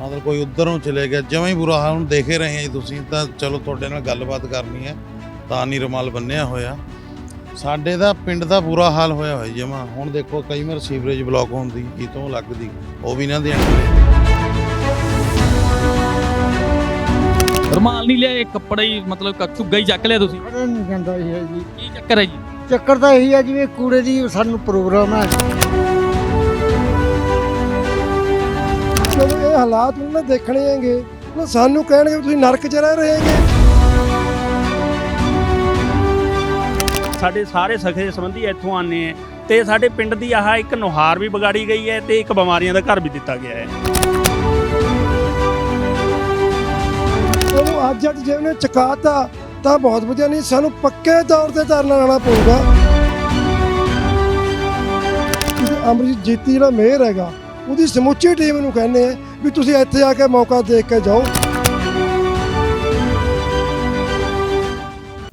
ਮਤਲਬ ਕੋਈ ਉਧਰੋਂ ਚਲੇ ਗਿਆ ਜਿਵੇਂ ਹੀ ਬੁਰਾ ਹਾਲ ਹੁਣ ਦੇਖੇ ਰਹੇ ਆ ਜੀ ਤੁਸੀਂ ਤਾਂ ਚਲੋ ਤੁਹਾਡੇ ਨਾਲ ਗੱਲਬਾਤ ਕਰਨੀ ਹੈ। ਤਾਂ ਨਹੀਂ ਰੁਮਾਲ ਬੰਨਿਆ ਹੋਇਆ। ਸਾਡੇ ਦਾ ਪਿੰਡ ਦਾ ਬੁਰਾ ਹਾਲ ਹੋਇਆ ਹੋਇਆ ਜਮਾ। ਹੁਣ ਦੇਖੋ ਕਈ ਵਾਰ ਸੀਵਰੇਜ ਬਲੌਕ ਹੁੰਦੀ ਇਹ ਤੋਂ ਲੱਗਦੀ ਉਹ ਵੀ ਨਾ ਦੇਣ। ਰੁਮਾਲ ਨਹੀਂ ਲਿਆ ਇਹ ਕੱਪੜਾ ਹੀ ਮਤਲਬ ਝੁੱਗਾ ਹੀ ਚੱਕ ਲਿਆ ਤੁਸੀਂ। ਪਤਾ ਨਹੀਂ ਜਾਂਦਾ ਇਹ ਜੀ। ਕੀ ਚੱਕਰ ਹੈ ਜੀ? ਚੱਕਰ ਤਾਂ ਇਹੀ ਹੈ ਜਿਵੇਂ ਕੂੜੇ ਦੀ ਸਾਨੂੰ ਪ੍ਰੋਗਰਾਮ ਹੈ। ਹਾਲਾਤ ਉਹਨਾਂ ਨੇ ਦੇਖਣੇ ਹੈਗੇ। ਉਹ ਸਾਨੂੰ ਕਹਿਣਗੇ ਵੀ ਤੁਸੀਂ ਨਰਕ 'ਚ ਰਹਿ ਰਹੇ ਹੈਗੇ। ਸਾਡੇ ਸਾਰੇ ਸਖੇ ਸੰਬੰਧੀ ਇੱਥੋਂ ਆਨੇ ਹੈ ਤੇ ਸਾਡੇ ਪਿੰਡ ਦੀ ਆਹ ਇੱਕ ਨੁਹਾਰ ਵੀ ਵਿਗਾੜੀ ਗਈ ਹੈ ਤੇ ਇੱਕ ਬਿਮਾਰੀਆਂ ਦਾ ਘਰ ਵੀ ਦਿੱਤਾ ਗਿਆ ਹੈ। ਉਹਨੂੰ ਅੱਜ ਅੱਜ ਜੇ ਉਹਨੇ ਚੁਕਾਤਾ ਤਾਂ ਬਹੁਤ ਵਧੀਆ ਨਹੀਂ ਸਾਨੂੰ ਪੱਕੇ ਤੌਰ ਤੇ ਧਰਨਾ ਲਾਣਾ ਪਊਗਾ। ਅਮਰਜੀਤ ਜੀਤੀ ਜਿਹੜਾ ਮੇਅਰ ਹੈਗਾ। ਉਹਦੀ ਸਮੁੱਚੀ ਟੀਮ ਨੂੰ ਕਹਿੰਦੇ ਆ ਵੀ ਤੁਸੀਂ ਇੱਥੇ ਆ ਕੇ ਮੌਕਾ ਦੇਖ ਕੇ ਜਾਓ।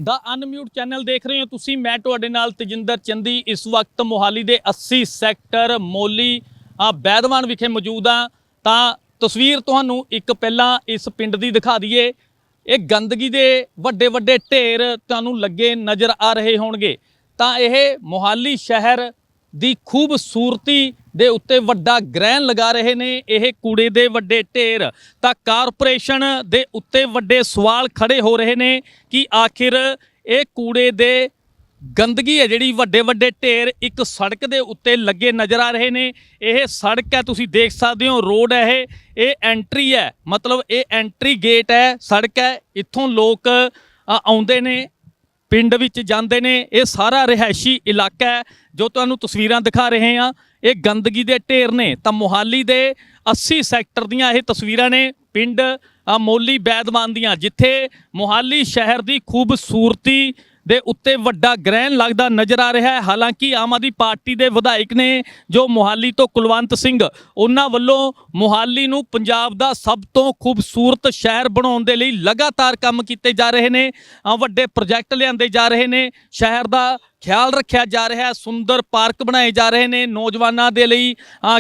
ਦਾ ਅਨਮਿਊਟ ਚੈਨਲ ਦੇਖ ਰਹੇ ਹੋ ਤੁਸੀਂ। ਮੈਂ ਤੁਹਾਡੇ ਨਾਲ ਤਜਿੰਦਰ ਚੰਦੀ। ਇਸ ਵਕਤ ਮੋਹਾਲੀ ਦੇ 80 ਸੈਕਟਰ ਮੋਲੀ ਆ ਬੈਦਵਾਨ ਵਿਖੇ ਮੌਜੂਦ ਆ ਤਾਂ ਤਸਵੀਰ ਤੁਹਾਨੂੰ ਇੱਕ ਪਹਿਲਾਂ ਇਸ ਪਿੰਡ ਦੀ ਦਿਖਾ ਦਈਏ। ਇਹ ਗੰਦਗੀ ਦੇ ਵੱਡੇ ਵੱਡੇ ਢੇਰ ਤੁਹਾਨੂੰ ਲੱਗੇ ਨਜ਼ਰ ਆ ਰਹੇ ਹੋਣਗੇ। ਤਾਂ ਇਹ ਮੋਹਾਲੀ ਸ਼ਹਿਰ ਦੀ ਖੂਬਸੂਰਤੀ ਦੇ ਉੱਤੇ ਵੱਡਾ ਗ੍ਰਹਿਣ ਲਗਾ ਰਹੇ ਨੇ, ਇਹ ਕੂੜੇ ਦੇ ਵੱਡੇ ਢੇਰ। ਤਾਂ ਕਾਰਪੋਰੇਸ਼ਨ ਦੇ ਉੱਤੇ ਵੱਡੇ ਸਵਾਲ ਖੜੇ ਹੋ ਰਹੇ ਨੇ ਕਿ ਆਖਿਰ ਇਹ ਕੂੜੇ ਦੇ ਗੰਦਗੀ ਹੈ ਜਿਹੜੀ ਵੱਡੇ ਵੱਡੇ ਢੇਰ ਇੱਕ ਸੜਕ ਦੇ ਉੱਤੇ ਲੱਗੇ ਨਜ਼ਰ ਆ ਰਹੇ ਨੇ। ਇਹ ਸੜਕ ਹੈ, ਤੁਸੀਂ ਦੇਖ ਸਕਦੇ ਹੋ, ਰੋਡ ਹੈ ਇਹ। ਇਹ ਐਂਟਰੀ ਹੈ, ਮਤਲਬ ਇਹ ਐਂਟਰੀ ਗੇਟ ਹੈ, ਸੜਕ ਹੈ, ਇੱਥੋਂ ਲੋਕ ਆਉਂਦੇ ਨੇ। ਪਿੰਡ ਵਿੱਚ ਜਾਂਦੇ ਨੇ, ਇਹ ਸਾਰਾ ਰਿਹਾਇਸ਼ੀ ਇਲਾਕਾ ਹੈ, ਜੋ ਤੁਹਾਨੂੰ ਤਸਵੀਰਾਂ ਦਿਖਾ ਰਹੇ ਹਾਂ। ਇਹ ਗੰਦਗੀ ਦੇ ਢੇਰ ਨੇ, ਤਾਂ ਮੋਹਾਲੀ ਦੇ 80 ਸੈਕਟਰ ਦੀਆਂ ਇਹ ਤਸਵੀਰਾਂ ਨੇ, ਪਿੰਡ ਮੋਲੀ ਬੈਦਵਾਨ ਦੀਆਂ, ਜਿੱਥੇ ਮੋਹਾਲੀ ਸ਼ਹਿਰ ਦੀ ਖੂਬਸੂਰਤੀ ਦੇ ਉੱਤੇ ਵੱਡਾ ਗ੍ਰਹਿਣ ਲੱਗਦਾ ਨਜ਼ਰ ਆ ਰਿਹਾ ਹੈ। ਹਾਲਾਂਕਿ ਆਮ ਆਦਮੀ ਪਾਰਟੀ ਦੇ ਵਿਧਾਇਕ ਨੇ ਜੋ ਮੋਹਾਲੀ ਤੋਂ ਕੁਲਵੰਤ ਸਿੰਘ, ਉਹਨਾਂ ਵੱਲੋਂ ਮੋਹਾਲੀ ਨੂੰ ਪੰਜਾਬ ਦਾ ਸਭ ਤੋਂ ਖੂਬਸੂਰਤ ਸ਼ਹਿਰ ਬਣਾਉਣ ਦੇ ਲਈ ਲਗਾਤਾਰ ਕੰਮ ਕੀਤੇ ਜਾ ਰਹੇ ਨੇ ਵੱਡੇ ਪ੍ਰੋਜੈਕਟ ਲਿਆਂਦੇ ਜਾ ਰਹੇ ਨੇ, ਸ਼ਹਿਰ ਦਾ ਖਿਆਲ ਰੱਖਿਆ ਜਾ ਰਿਹਾ ਹੈ, ਸੁੰਦਰ ਪਾਰਕ ਬਣਾਏ ਜਾ ਰਹੇ ਨੇ, ਨੌਜਵਾਨਾਂ ਦੇ ਲਈ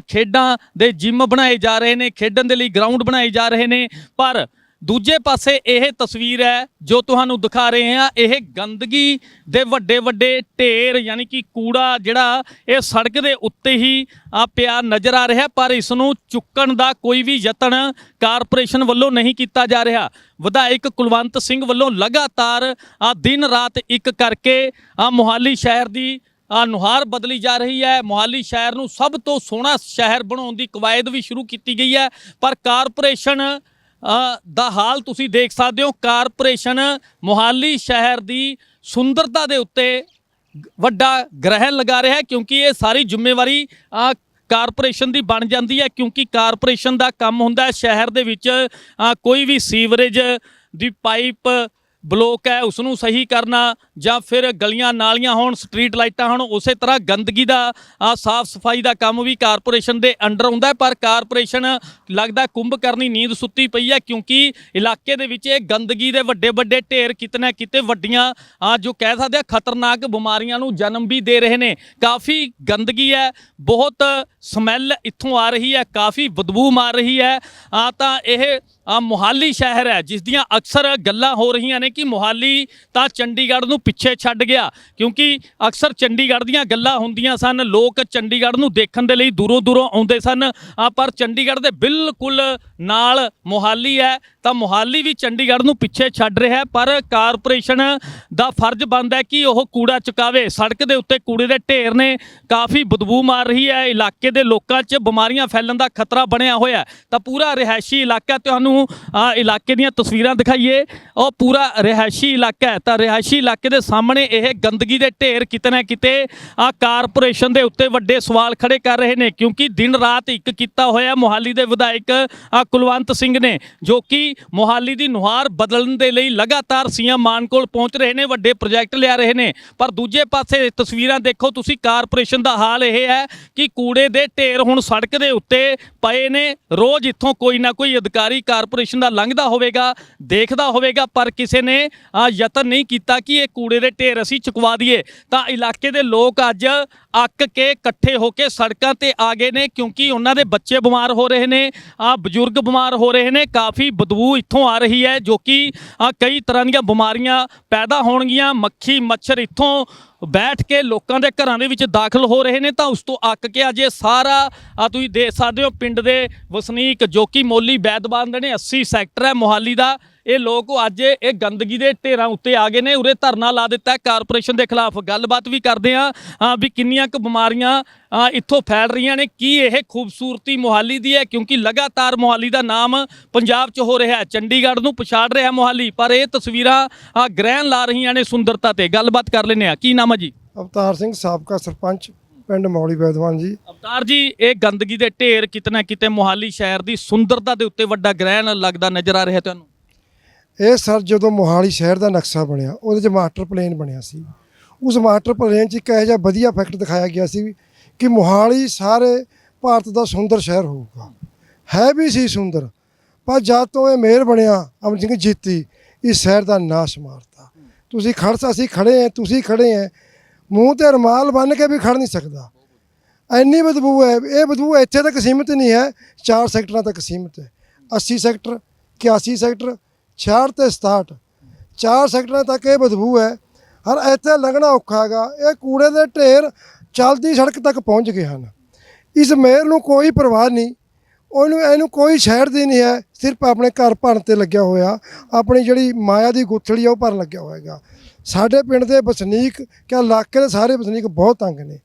ਖੇਡਾਂ ਦੇ ਜਿਮ ਬਣਾਏ ਜਾ ਰਹੇ ਨੇ, ਖੇਡਣ ਦੇ ਲਈ ਗਰਾਊਂਡ ਬਣਾਏ ਜਾ ਰਹੇ ਨੇ, ਪਰ ਦੂਜੇ ਪਾਸੇ ਇਹ ਤਸਵੀਰ ਹੈ ਜੋ ਤੁਹਾਨੂੰ ਦਿਖਾ ਰਹੇ ਹਾਂ, ਇਹ ਗੰਦਗੀ ਦੇ ਵੱਡੇ ਵੱਡੇ ਢੇਰ, ਯਾਨੀ ਕਿ ਕੂੜਾ ਜਿਹੜਾ ਇਹ ਸੜਕ ਦੇ ਉੱਤੇ ਹੀ ਆ ਪਿਆ ਨਜ਼ਰ ਆ ਰਿਹਾ, ਪਰ ਇਸ ਨੂੰ ਚੁੱਕਣ ਦਾ ਕੋਈ ਵੀ ਯਤਨ ਕਾਰਪੋਰੇਸ਼ਨ ਵੱਲੋਂ ਨਹੀਂ ਕੀਤਾ ਜਾ ਰਿਹਾ। ਵਿਧਾਇਕ ਕੁਲਵੰਤ ਸਿੰਘ ਵੱਲੋਂ ਲਗਾਤਾਰ ਆ ਦਿਨ ਰਾਤ ਇੱਕ ਕਰਕੇ ਆ ਮੋਹਾਲੀ ਸ਼ਹਿਰ ਦੀ ਆ ਨੁਹਾਰ ਬਦਲੀ ਜਾ ਰਹੀ ਹੈ। ਮੋਹਾਲੀ ਸ਼ਹਿਰ ਨੂੰ ਸਭ ਤੋਂ ਸੋਹਣਾ ਸ਼ਹਿਰ ਬਣਾਉਣ ਦੀ ਕਵਾਇਦ ਵੀ ਸ਼ੁਰੂ ਕੀਤੀ ਗਈ ਹੈ, ਪਰ ਕਾਰਪੋਰੇਸ਼ਨ ਦਾ ਹਾਲ ਤੁਸੀਂ ਦੇਖ ਸਕਦੇ ਹੋ। ਕਾਰਪੋਰੇਸ਼ਨ ਮੋਹਾਲੀ ਸ਼ਹਿਰ ਦੀ ਸੁੰਦਰਤਾ ਦੇ ਉੱਤੇ ਵੱਡਾ ਗ੍ਰਹਿਣ ਲਗਾ ਰਿਹਾ ਹੈ ਕਿਉਂਕਿ ਇਹ ਸਾਰੀ ਜ਼ਿੰਮੇਵਾਰੀ ਕਾਰਪੋਰੇਸ਼ਨ ਦੀ ਬਣ ਜਾਂਦੀ ਹੈ ਕਿਉਂਕਿ ਕਾਰਪੋਰੇਸ਼ਨ ਦਾ ਕੰਮ ਹੁੰਦਾ ਹੈ। ਸ਼ਹਿਰ ਦੇ ਵਿੱਚ ਕੋਈ ਵੀ ਸੀਵਰੇਜ ਦੀ ਪਾਈਪ ਬਲੋਕ ਹੈ ਉਸ ਨੂੰ ਸਹੀ ਕਰਨਾ ਜਾਂ ਫਿਰ ਗਲੀਆਂ ਨਾਲੀਆਂ ਹੋਣ, ਸਟਰੀਟ ਲਾਈਟਾਂ ਹੋਣ, ਉਸੇ ਤਰ੍ਹਾਂ ਗੰਦਗੀ ਦਾ ਸਾਫ਼ ਸਫ਼ਾਈ ਦਾ ਕੰਮ ਵੀ ਕਾਰਪੋਰੇਸ਼ਨ ਦੇ ਅੰਡਰ ਹੁੰਦਾ ਪਰ ਕਾਰਪੋਰੇਸ਼ਨ ਲੱਗਦਾ ਕੁੰਭ ਕਰਨੀ ਨੀਂਦ ਸੁੱਤੀ ਪਈ ਹੈ, ਕਿਉਂਕਿ ਇਲਾਕੇ ਦੇ ਵਿੱਚ ਇਹ ਗੰਦਗੀ ਦੇ ਵੱਡੇ ਵੱਡੇ ਢੇਰ ਕਿਤੇ ਨਾ ਕਿਤੇ ਵੱਡੀਆਂ ਆ ਜੋ ਕਹਿ ਸਕਦੇ ਆ, ਖਤਰਨਾਕ ਬਿਮਾਰੀਆਂ ਨੂੰ ਜਨਮ ਵੀ ਦੇ ਰਹੇ ਨੇ। ਕਾਫੀ ਗੰਦਗੀ ਹੈ, ਬਹੁਤ ਸਮੈਲ ਇੱਥੋਂ ਆ ਰਹੀ ਹੈ, ਕਾਫੀ ਬਦਬੂ ਮਾਰ ਰਹੀ ਹੈ। ਆ ਤਾਂ ਇਹ ਮੋਹਾਲੀ ਸ਼ਹਿਰ ਹੈ, ਜਿਸ ਦੀਆਂ ਅਕਸਰ ਗੱਲਾਂ ਹੋ ਰਹੀਆਂ ਨੇ ਕਿ ਮੋਹਾਲੀ ਤਾਂ ਚੰਡੀਗੜ੍ਹ ਨੂੰ ਪਿੱਛੇ ਛੱਡ ਗਿਆ, ਕਿਉਂਕਿ ਅਕਸਰ ਚੰਡੀਗੜ੍ਹ ਦੀਆਂ ਗੱਲਾਂ ਹੁੰਦੀਆਂ ਸਨ, ਲੋਕ ਚੰਡੀਗੜ੍ਹ ਨੂੰ ਦੇਖਣ ਦੇ ਲਈ ਦੂਰੋਂ ਦੂਰੋਂ ਆਉਂਦੇ ਸਨ। ਪਰ ਚੰਡੀਗੜ੍ਹ ਦੇ ਬਿਲਕੁਲ ਨਾਲ ਮੋਹਾਲੀ ਹੈ ਤਾਂ ਮੋਹਾਲੀ ਵੀ ਚੰਡੀਗੜ੍ਹ ਨੂੰ ਪਿੱਛੇ ਛੱਡ ਰਿਹਾ ਪਰ ਕਾਰਪੋਰੇਸ਼ਨ ਦਾ ਫਰਜ਼ ਬਣਦਾ ਕਿ ਉਹ ਕੂੜਾ ਚੁਕਾਵੇ। ਸੜਕ ਦੇ ਉੱਤੇ ਕੂੜੇ ਦੇ ਢੇਰ ਨੇ, ਕਾਫੀ ਬਦਬੂ ਮਾਰ ਰਹੀ ਹੈ। ਇਲਾਕੇ ਦੇ ਲੋਕਾਂ 'ਚ ਬਿਮਾਰੀਆਂ ਫੈਲਣ ਦਾ ਖਤਰਾ ਬਣਿਆ ਹੋਇਆ ਤਾਂ ਪੂਰਾ ਰਿਹਾਇਸ਼ੀ ਇਲਾਕਾ ਤੁਹਾਨੂੰ ਇਲਾਕੇ ਦੀਆਂ ਤਸਵੀਰਾਂ ਦਿਖਾਈਏ। ਉਹ ਪੂਰਾ ਰਿਹਾਇਸ਼ੀ ਇਲਾਕਾ ਹੈ। ਤਾਂ ਰਿਹਾਇਸ਼ੀ ਇਲਾਕੇ ਦੇ ਸਾਹਮਣੇ ਇਹ ਗੰਦਗੀ ਦੇ ਢੇਰ ਕਿਤੇ ਨਾ ਕਿਤੇ ਆ ਕਾਰਪੋਰੇਸ਼ਨ ਦੇ ਉੱਤੇ ਵੱਡੇ ਸਵਾਲ ਖੜੇ ਕਰ ਰਹੇ ਨੇ। ਕਿਉਂਕਿ ਦਿਨ ਰਾਤ ਇੱਕ ਕੀਤਾ ਹੋਇਆ ਮੋਹਾਲੀ ਦੇ ਵਿਧਾਇਕ ਕੁਲਵੰਤ ਸਿੰਘ ਨੇ, ਜੋ ਕਿ ਮੋਹਾਲੀ ਦੀ ਨੁਹਾਰ ਬਦਲਣ ਦੇ ਲਈ ਲਗਾਤਾਰ ਸੀਐਮ ਮਾਨ ਕੋਲ ਪਹੁੰਚ ਰਹੇ ਨੇ, ਵੱਡੇ ਪ੍ਰੋਜੈਕਟ ਲਿਆ ਰਹੇ ਨੇ। ਪਰ ਦੂਜੇ ਪਾਸੇ ਤਸਵੀਰਾਂ ਦੇਖੋ, ਤੁਸੀਂ ਕਾਰਪੋਰੇਸ਼ਨ ਦਾ ਹਾਲ ਇਹ ਹੈ ਕਿ ਕੂੜੇ ਦੇ ਢੇਰ ਹੁਣ ਸੜਕ ਦੇ ਉੱਤੇ ਪਏ ਨੇ। ਰੋਜ਼ ਇੱਥੋਂ ਕੋਈ ਨਾ ਕੋਈ ਅਧਿਕਾਰੀ ਕਾਰਪੋਰੇਸ਼ਨ ਦਾ ਲੰਘਦਾ ਹੋਵੇਗਾ, ਦੇਖਦਾ ਹੋਵੇਗਾ, ਪਰ ਕਿਸੇ ਨੇ ਯਤਨ ਨਹੀਂ ਕੀਤਾ ਕਿ ਇਹ ਕੂੜੇ ਦੇ ਢੇਰ ਅਸੀਂ ਚੁਕਵਾ ਦਈਏ। ਤਾਂ ਇਲਾਕੇ ਦੇ ਲੋਕ ਅੱਜ ਅੱਕ ਕੇ ਇਕੱਠੇ ਹੋ ਕੇ ਸੜਕਾਂ ਤੇ ਆ ਗਏ ਨੇ, ਕਿਉਂਕਿ ਉਹਨਾਂ ਦੇ ਬੱਚੇ ਬਿਮਾਰ ਹੋ ਰਹੇ ਨੇ ਆ ਬਜ਼ੁਰਗ ਬਿਮਾਰ ਹੋ ਰਹੇ ਨੇ, ਕਾਫੀ ਬਦਬੂ ਇੱਥੋਂ ਆ ਰਹੀ ਹੈ ਜੋ ਕਿ ਕਈ ਤਰ੍ਹਾਂ ਦੀਆਂ ਬਿਮਾਰੀਆਂ ਪੈਦਾ ਹੋਣਗੀਆਂ। ਮੱਖੀ, ਮੱਛਰ ਇੱਥੋਂ ਬੈਠ ਕੇ ਲੋਕਾਂ ਦੇ ਘਰਾਂ ਦੇ ਵਿੱਚ ਦਾਖਲ ਹੋ ਰਹੇ ਨੇ। ਤਾਂ ਉਸ ਤੋਂ ਅੱਕ ਕੇ ਅਜੇ ਸਾਰਾ ਆ ਤੁਸੀਂ ਦੇਖ ਸਕਦੇ ਹੋ, ਪਿੰਡ ਦੇ ਵਸਨੀਕ ਜੋ ਕਿ ਮੋਲੀ ਬੈਦਬਾਨ ਦੇ ਨੇ 80 ਸੈਕਟਰ ਹੈ ਮੋਹਾਲੀ ਦਾ। ਇਹ ਲੋਕ ਅੱਜ ਇਹ ਗੰਦਗੀ ਦੇ ਢੇਰਾਂ ਉੱਤੇ ਆ ਗਏ ਨੇ ਉਰੇ ਧਰਨਾ ਲਾ ਦਿੱਤਾ ਹੈ ਕਾਰਪੋਰੇਸ਼ਨ ਦੇ ਖਿਲਾਫ। ਗੱਲਬਾਤ ਵੀ ਕਰਦੇ ਆ ਵੀ ਕਿੰਨੀਆਂ ਕੁ ਬਿਮਾਰੀਆਂ ਇੱਥੋਂ ਫੈਲ ਰਹੀਆਂ ਨੇ ਕੀ ਇਹ ਖੂਬਸੂਰਤੀ ਮੋਹਾਲੀ ਦੀ ਹੈ? ਕਿਉਂਕਿ ਲਗਾਤਾਰ ਮੋਹਾਲੀ ਦਾ ਨਾਮ ਪੰਜਾਬ 'ਚ ਹੋ ਰਿਹਾ ਹੈ ਚੰਡੀਗੜ੍ਹ ਨੂੰ ਪਛਾੜ ਰਿਹਾ ਮੋਹਾਲੀ ਪਰ ਇਹ ਤਸਵੀਰਾਂ ਗ੍ਰਹਿਣ ਲਾ ਰਹੀਆਂ ਨੇ ਸੁੰਦਰਤਾ ਤੇ। ਗੱਲਬਾਤ ਕਰ ਲੈਂਦੇ ਆ ਕੀ ਨਾਮ ਹੈ ਜੀ? ਅਵਤਾਰ ਸਿੰਘ ਸਾਬਕਾ ਸਰਪੰਚ ਪਿੰਡ ਮੌਲੀ ਬੈਦਵਾਨ ਜੀ। ਅਵਤਾਰ ਜੀ ਇਹ ਗੰਦਗੀ ਦੇ ਢੇਰ ਕਿਤਨਾ ਕਿਤੇ ਮੋਹਾਲੀ ਸ਼ਹਿਰ ਦੀ ਸੁੰਦਰਤਾ ਦੇ ਉੱਤੇ ਵੱਡਾ ਗ੍ਰਹਿਣ ਲੱਗਦਾ ਨਜ਼ਰ ਆ ਰਿਹਾ ਤੁਹਾਨੂੰ? ਇਹ ਸਰ ਜਦੋਂ ਮੋਹਾਲੀ ਸ਼ਹਿਰ ਦਾ ਨਕਸ਼ਾ ਬਣਿਆ, ਉਹਦੇ 'ਚ ਮਾਸਟਰ ਪਲਾਨ ਬਣਿਆ ਸੀ। ਉਸ ਮਾਸਟਰ ਪਲਾਨ 'ਚ ਇੱਕ ਇਹੋ ਜਿਹਾ ਵਧੀਆ ਫੈਕਟ ਦਿਖਾਇਆ ਗਿਆ ਸੀ ਕਿ ਮੋਹਾਲੀ ਸਾਰੇ ਭਾਰਤ ਦਾ ਸੁੰਦਰ ਸ਼ਹਿਰ ਹੋਊਗਾ। ਹੈ ਵੀ ਸੀ ਸੁੰਦਰ, ਪਰ ਜਦ ਤੋਂ ਇਹ ਮੇਅਰ ਬਣਿਆ ਅਮਰ ਸਿੰਘ ਜੀਤੀ, ਇਸ ਸ਼ਹਿਰ ਦਾ ਨਾਸ਼ ਮਾਰਤਾ। ਤੁਸੀਂ ਖੜ ਅਸੀਂ ਖੜੇ ਆ ਤੁਸੀਂ ਖੜੇ ਆ ਮੂੰਹ ਤੇ ਰਮਾਲ ਬੰਨ ਕੇ ਵੀ ਖੜ ਨਹੀਂ ਸਕਦਾ। ਇੰਨੀ ਬਦਬੂ ਹੈ, ਇਹ ਬਦਬੂ ਇੱਥੇ ਤੱਕ ਸੀਮਿਤ ਨਹੀਂ ਹੈ, ਚਾਰ ਸੈਕਟਰਾਂ ਤੱਕ ਸੀਮਿਤ ਹੈ। 80 ਸੈਕਟਰ 81 ਸੈਕਟਰ 66 ਤੇ 67 ਚਾਰ ਸੈਕਟਰਾਂ ਤੱਕ ਇਹ ਬਦਬੂ ਹੈ। ਹਰ ਇੱਥੇ ਲੰਘਣਾ ਔਖਾ ਹੈਗਾ। ਇਹ ਕੂੜੇ ਦੇ ਢੇਰ ਚਲਦੀ ਸੜਕ ਤੱਕ ਪਹੁੰਚ ਗਏ ਹਨ। ਇਸ ਮੇਅਰ ਨੂੰ ਕੋਈ ਪਰਵਾਹ ਨਹੀਂ। ਉਹਨੂੰ, ਇਹਨੂੰ ਕੋਈ ਸ਼ਹਿਰ ਦੀ ਨਹੀਂ ਹੈ। ਸਿਰਫ ਆਪਣੇ ਘਰ ਭਰਨ ਤੇ ਲੱਗਿਆ ਹੋਇਆ। ਆਪਣੀ ਜਿਹੜੀ ਮਾਇਆ ਦੀ ਗੁੱਥੜੀ ਆ, ਉਹ ਭਰਨ ਲੱਗਿਆ ਹੋਏਗਾ ਸਾਡੇ ਪਿੰਡ ਦੇ ਵਸਨੀਕ ਕਿਆ ਇਲਾਕੇ ਦੇ ਸਾਰੇ ਵਸਨੀਕ ਬਹੁਤ ਤੰਗ ਨੇ।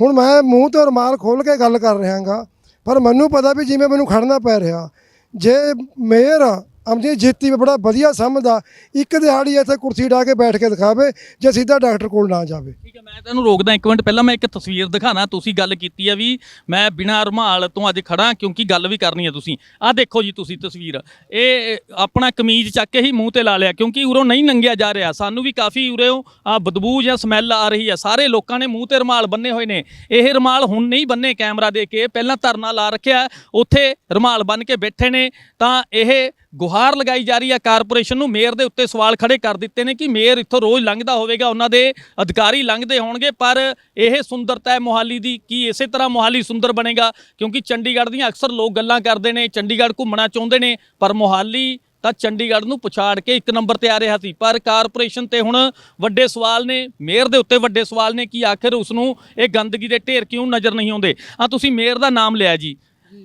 ਹੁਣ ਮੈਂ ਮੂੰਹ ਤੋਂ ਰਮਾਲ ਖੋਲ ਕੇ ਗੱਲ ਕਰ ਰਿਹਾਗਾ ਪਰ ਮੈਨੂੰ ਪਤਾ ਵੀ ਜਿਵੇਂ ਮੈਨੂੰ ਖੜਨਾ ਪੈ ਰਿਹਾ। ਜੇ ਮੇਅਰ ਅਮਜੀ ਜੀਤੀ ਵੀ ਬੜਾ ਵਧੀਆ ਸਮਝਦਾ। ਇੱਕ ਦਿਹਾੜੀ ਇੱਥੇ ਕੁਰਸੀ ਢਾ ਕੇ ਬੈਠ ਕੇ ਦਿਖਾਵੇ, ਜੇ ਸਿੱਧਾ ਡਾਕਟਰ ਕੋਲ ਨਾ ਜਾਵੇ। ਠੀਕ ਹੈ, ਮੈਂ ਤੁਹਾਨੂੰ ਰੋਕਦਾ ਇੱਕ ਮਿੰਟ, ਪਹਿਲਾਂ ਮੈਂ ਇੱਕ ਤਸਵੀਰ ਦਿਖਾਣਾ, ਤੁਸੀਂ ਗੱਲ ਕੀਤੀ ਆ ਵੀ ਮੈਂ ਬਿਨਾਂ ਰੁਮਾਲ ਤੋਂ ਅੱਜ ਖੜਾ ਕਿਉਂਕਿ ਗੱਲ ਵੀ ਕਰਨੀ ਹੈ ਤੁਸੀਂ। ਆਹ ਦੇਖੋ ਜੀ ਤੁਸੀਂ ਤਸਵੀਰ, ਇਹ ਆਪਣਾ ਕਮੀਜ਼ ਚੱਕ ਕੇ ਹੀ ਮੂੰਹ ਤੇ ਲਾ ਲਿਆ, ਕਿਉਂਕਿ ਉਰੋਂ ਨਹੀਂ ਨੰਗਿਆ ਜਾ ਰਿਹਾ। ਸਾਨੂੰ ਵੀ ਕਾਫੀ ਉਰੇੋਂ ਆ ਬਦਬੂ ਜਾਂ ਸਮੈਲ ਆ ਰਹੀ ਹੈ ਸਾਰੇ ਲੋਕਾਂ ਨੇ ਮੂੰਹ ਤੇ ਰੁਮਾਲ ਬੰਨੇ ਹੋਏ ਨੇ। ਇਹ ਰੁਮਾਲ ਹੁਣ ਨਹੀਂ ਬੰਨੇ ਕੈਮਰਾ ਦੇ ਕੇ, ਪਹਿਲਾਂ ਧਰਨਾ ਲਾ ਰੱਖਿਆ, ਉੱਥੇ ਰੁਮਾਲ ਬੰਨ ਕੇ ਬੈਠੇ ਨੇ। ਤਾਂ ਇਹ ਗੁਹਾਰ ਲਗਾਈ ਜਾ ਰਹੀ ਹੈ। ਕਾਰਪੋਰੇਸ਼ਨ ਨੂੰ ਮੇਅਰ ਦੇ ਉੱਤੇ ਸਵਾਲ ਖੜੇ ਕਰ ਦਿੱਤੇ ਨੇ ਕਿ ਮੇਅਰ ਇੱਥੋਂ ਰੋਜ਼ ਲੰਘਦਾ ਹੋਵੇਗਾ, ਉਹਨਾਂ ਦੇ ਅਧਿਕਾਰੀ ਲੰਘਦੇ ਹੋਣਗੇ, ਪਰ ਇਹ ਸੁੰਦਰਤਾ ਹੈ ਮੋਹਾਲੀ ਦੀ ਕੀ ਇਸੇ ਤਰ੍ਹਾਂ ਮੋਹਾਲੀ ਸੁੰਦਰ ਬਣੇਗਾ? ਕਿਉਂਕਿ ਚੰਡੀਗੜ੍ਹ ਦੀਆਂ ਅਕਸਰ ਲੋਕ ਗੱਲਾਂ ਕਰਦੇ ਨੇ, ਚੰਡੀਗੜ੍ਹ ਘੁੰਮਣਾ ਚਾਹੁੰਦੇ ਨੇ, ਪਰ ਮੋਹਾਲੀ ਤਾਂ ਚੰਡੀਗੜ੍ਹ ਨੂੰ ਪਛਾੜ ਕੇ ਇੱਕ ਨੰਬਰ ਤੇ ਆ ਰਿਹਾ ਸੀ। ਪਰ ਕਾਰਪੋਰੇਸ਼ਨ ਤੇ ਹੁਣ ਵੱਡੇ ਸਵਾਲ ਨੇ, ਮੇਅਰ ਦੇ ਉੱਤੇ ਵੱਡੇ ਸਵਾਲ ਨੇ, ਕਿ ਆਖਿਰ ਉਸ ਨੂੰ ਇਹ ਗੰਦਗੀ ਦੇ ਢੇਰ ਕਿਉਂ ਨਜ਼ਰ ਨਹੀਂ ਆਉਂਦੇ? ਆ ਤੁਸੀਂ ਮੇਅਰ ਦਾ ਨਾਮ ਲਿਆ ਜੀ।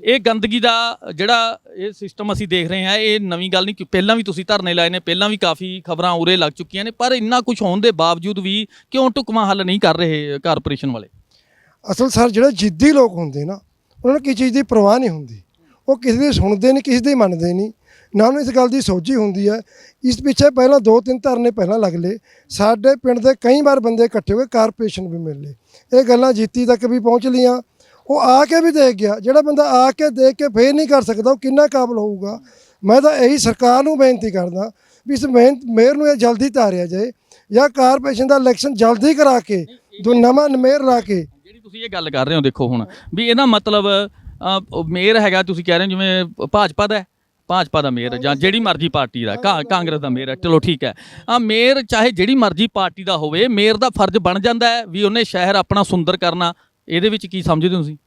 ਇਹ ਗੰਦਗੀ ਦਾ ਜਿਹੜਾ ਇਹ ਸਿਸਟਮ ਅਸੀਂ ਦੇਖ ਰਹੇ ਹਾਂ, ਇਹ ਨਵੀਂ ਗੱਲ ਨਹੀਂ ਕਿ ਪਹਿਲਾਂ ਵੀ ਤੁਸੀਂ ਧਰਨੇ ਲਾਏ ਨੇ, ਪਹਿਲਾਂ ਵੀ ਕਾਫੀ ਖਬਰਾਂ ਉਰੇ ਲੱਗ ਚੁੱਕੀਆਂ ਨੇ, ਪਰ ਇੰਨਾ ਕੁਝ ਹੋਣ ਦੇ ਬਾਵਜੂਦ ਵੀ ਕਿਉਂ ਟੁਕਮਾ ਹੱਲ ਨਹੀਂ ਕਰ ਰਹੇ ਕਾਰਪੋਰੇਸ਼ਨ ਵਾਲੇ? ਅਸਲ ਸਰ, ਜਿਹੜੇ ਜਿੱਦੀ ਲੋਕ ਹੁੰਦੇ ਨਾ, ਉਹਨਾਂ ਨੂੰ ਕਿਸੇ ਚੀਜ਼ ਦੀ ਪਰਵਾਹ ਨਹੀਂ ਹੁੰਦੀ। ਉਹ ਕਿਸੇ ਦੀ ਸੁਣਦੇ ਨਹੀਂ, ਕਿਸੇ ਦੀ ਮੰਨਦੇ ਨਹੀਂ। ਨਾ ਉਹਨੂੰ ਇਸ ਗੱਲ ਦੀ ਸੋਝੀ ਹੁੰਦੀ ਹੈ। ਇਸ ਪਿੱਛੇ ਪਹਿਲਾਂ ਦੋ ਤਿੰਨ ਧਰਨੇ ਪਹਿਲਾਂ ਲੱਗ ਲਏ। ਸਾਡੇ ਪਿੰਡ ਦੇ ਕਈ ਵਾਰ ਬੰਦੇ ਇਕੱਠੇ ਹੋ ਕੇ ਕਾਰਪੋਰੇਸ਼ਨ ਵੀ ਮਿਲ ਲਏ। ਇਹ ਗੱਲਾਂ ਜੀਤੀ ਤੱਕ ਵੀ ਪਹੁੰਚ ਲੀਆਂ ਉਹ ਆ ਕੇ ਵੀ ਦੇਖ ਗਿਆ। ਜਿਹੜਾ ਬੰਦਾ ਆ ਕੇ ਦੇਖ ਕੇ ਫੇਰ ਨਹੀਂ ਕਰ ਸਕਦਾ, ਉਹ ਕਿੰਨਾ ਕਾਬਲ ਹੋਊਗਾ? ਮੈਂ ਤਾਂ ਇਹੀ ਸਰਕਾਰ ਨੂੰ ਬੇਨਤੀ ਕਰਦਾ ਵੀ ਇਸ ਮਿਹਨਤ ਮੇਅਰ ਨੂੰ ਇਹ ਜਲਦੀ ਤਾਰਿਆ ਜਾਏ ਜਾਂ ਕਾਰਪੋਰੇਸ਼ਨ ਦਾ ਇਲੈਕਸ਼ਨ ਜਲਦੀ ਕਰਾ ਕੇ ਦੋ ਨਵਾਂ ਮੇਅਰ ਲਾ ਕੇ। ਜਿਹੜੀ ਤੁਸੀਂ ਇਹ ਗੱਲ ਕਰ ਰਹੇ ਹੋ ਦੇਖੋ ਹੁਣ, ਵੀ ਇਹਦਾ ਮਤਲਬ ਮੇਅਰ ਹੈਗਾ, ਤੁਸੀਂ ਕਹਿ ਰਹੇ ਹੋ ਜਿਵੇਂ ਭਾਜਪਾ ਦਾ ਭਾਜਪਾ ਦਾ ਮੇਅਰ ਜਾਂ ਜਿਹੜੀ ਮਰਜ਼ੀ ਪਾਰਟੀ ਦਾ, ਕਾ- ਕਾਂਗਰਸ ਦਾ ਮੇਅਰ ਹੈ, ਚਲੋ ਠੀਕ ਹੈ। ਆ ਮੇਅਰ ਚਾਹੇ ਜਿਹੜੀ ਮਰਜ਼ੀ ਪਾਰਟੀ ਦਾ ਹੋਵੇ, ਮੇਅਰ ਦਾ ਫਰਜ਼ ਬਣ ਜਾਂਦਾ ਹੈ ਵੀ ਉਹਨੇ ਸ਼ਹਿਰ ਆਪਣਾ ਸੁੰਦਰ ਕਰਨਾ ਇਹਦੇ ਵਿੱਚ ਕੀ ਸਮਝਦੇ ਹੋ ਤੁਸੀਂ?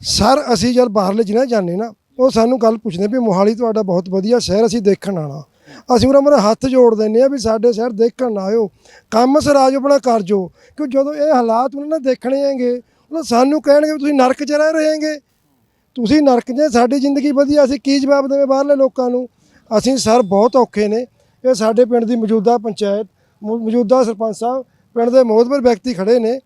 ਸਰ, ਅਸੀਂ ਜਦ ਬਾਹਰਲੇ ਜ਼ਿਲ੍ਹੇ ਜਾਂਦੇ ਨਾ, ਉਹ ਸਾਨੂੰ ਗੱਲ ਪੁੱਛਦੇ ਵੀ ਮੋਹਾਲੀ ਤੁਹਾਡਾ ਬਹੁਤ ਵਧੀਆ ਸ਼ਹਿਰ, ਅਸੀਂ ਦੇਖਣ ਆਣਾ ਅਸੀਂ ਉਹਨਾਂ ਮਰੇ ਹੱਥ ਜੋੜ ਦਿੰਦੇ ਆ ਵੀ ਸਾਡੇ ਸ਼ਹਿਰ ਦੇਖਣ ਨਾ ਆਇਓ। ਕੰਮ ਸਰਾਜ ਆਪਣਾ ਕਰ ਜੋ। ਕਿ ਜਦੋਂ ਇਹ ਹਾਲਾਤ ਉਹਨਾਂ ਨੇ ਦੇਖਣੇ ਹੈਗੇ, ਉਹ ਸਾਨੂੰ ਕਹਿਣਗੇ ਵੀ ਤੁਸੀਂ ਨਰਕ 'ਚ ਰਹਿ ਰਹੇ ਹੈਗੇ। ਤੁਸੀਂ ਨਰਕ 'ਚ, ਸਾਡੀ ਜ਼ਿੰਦਗੀ ਵਧੀਆ, ਅਸੀਂ ਕੀ ਜਵਾਬ ਦੇਵੇ ਬਾਹਰਲੇ ਲੋਕਾਂ ਨੂੰ? ਅਸੀਂ ਸਰ ਬਹੁਤ ਔਖੇ ਨੇ। ਇਹ ਸਾਡੇ ਪਿੰਡ ਦੀ ਮੌਜੂਦਾ ਪੰਚਾਇਤ ਮੌਜੂਦਾ ਸਰਪੰਚ ਸਾਹਿਬ, ਪਿੰਡ ਦੇ ਮੋਹਤਬਰ ਵਿਅਕਤੀ ਖੜੇ ਨੇ।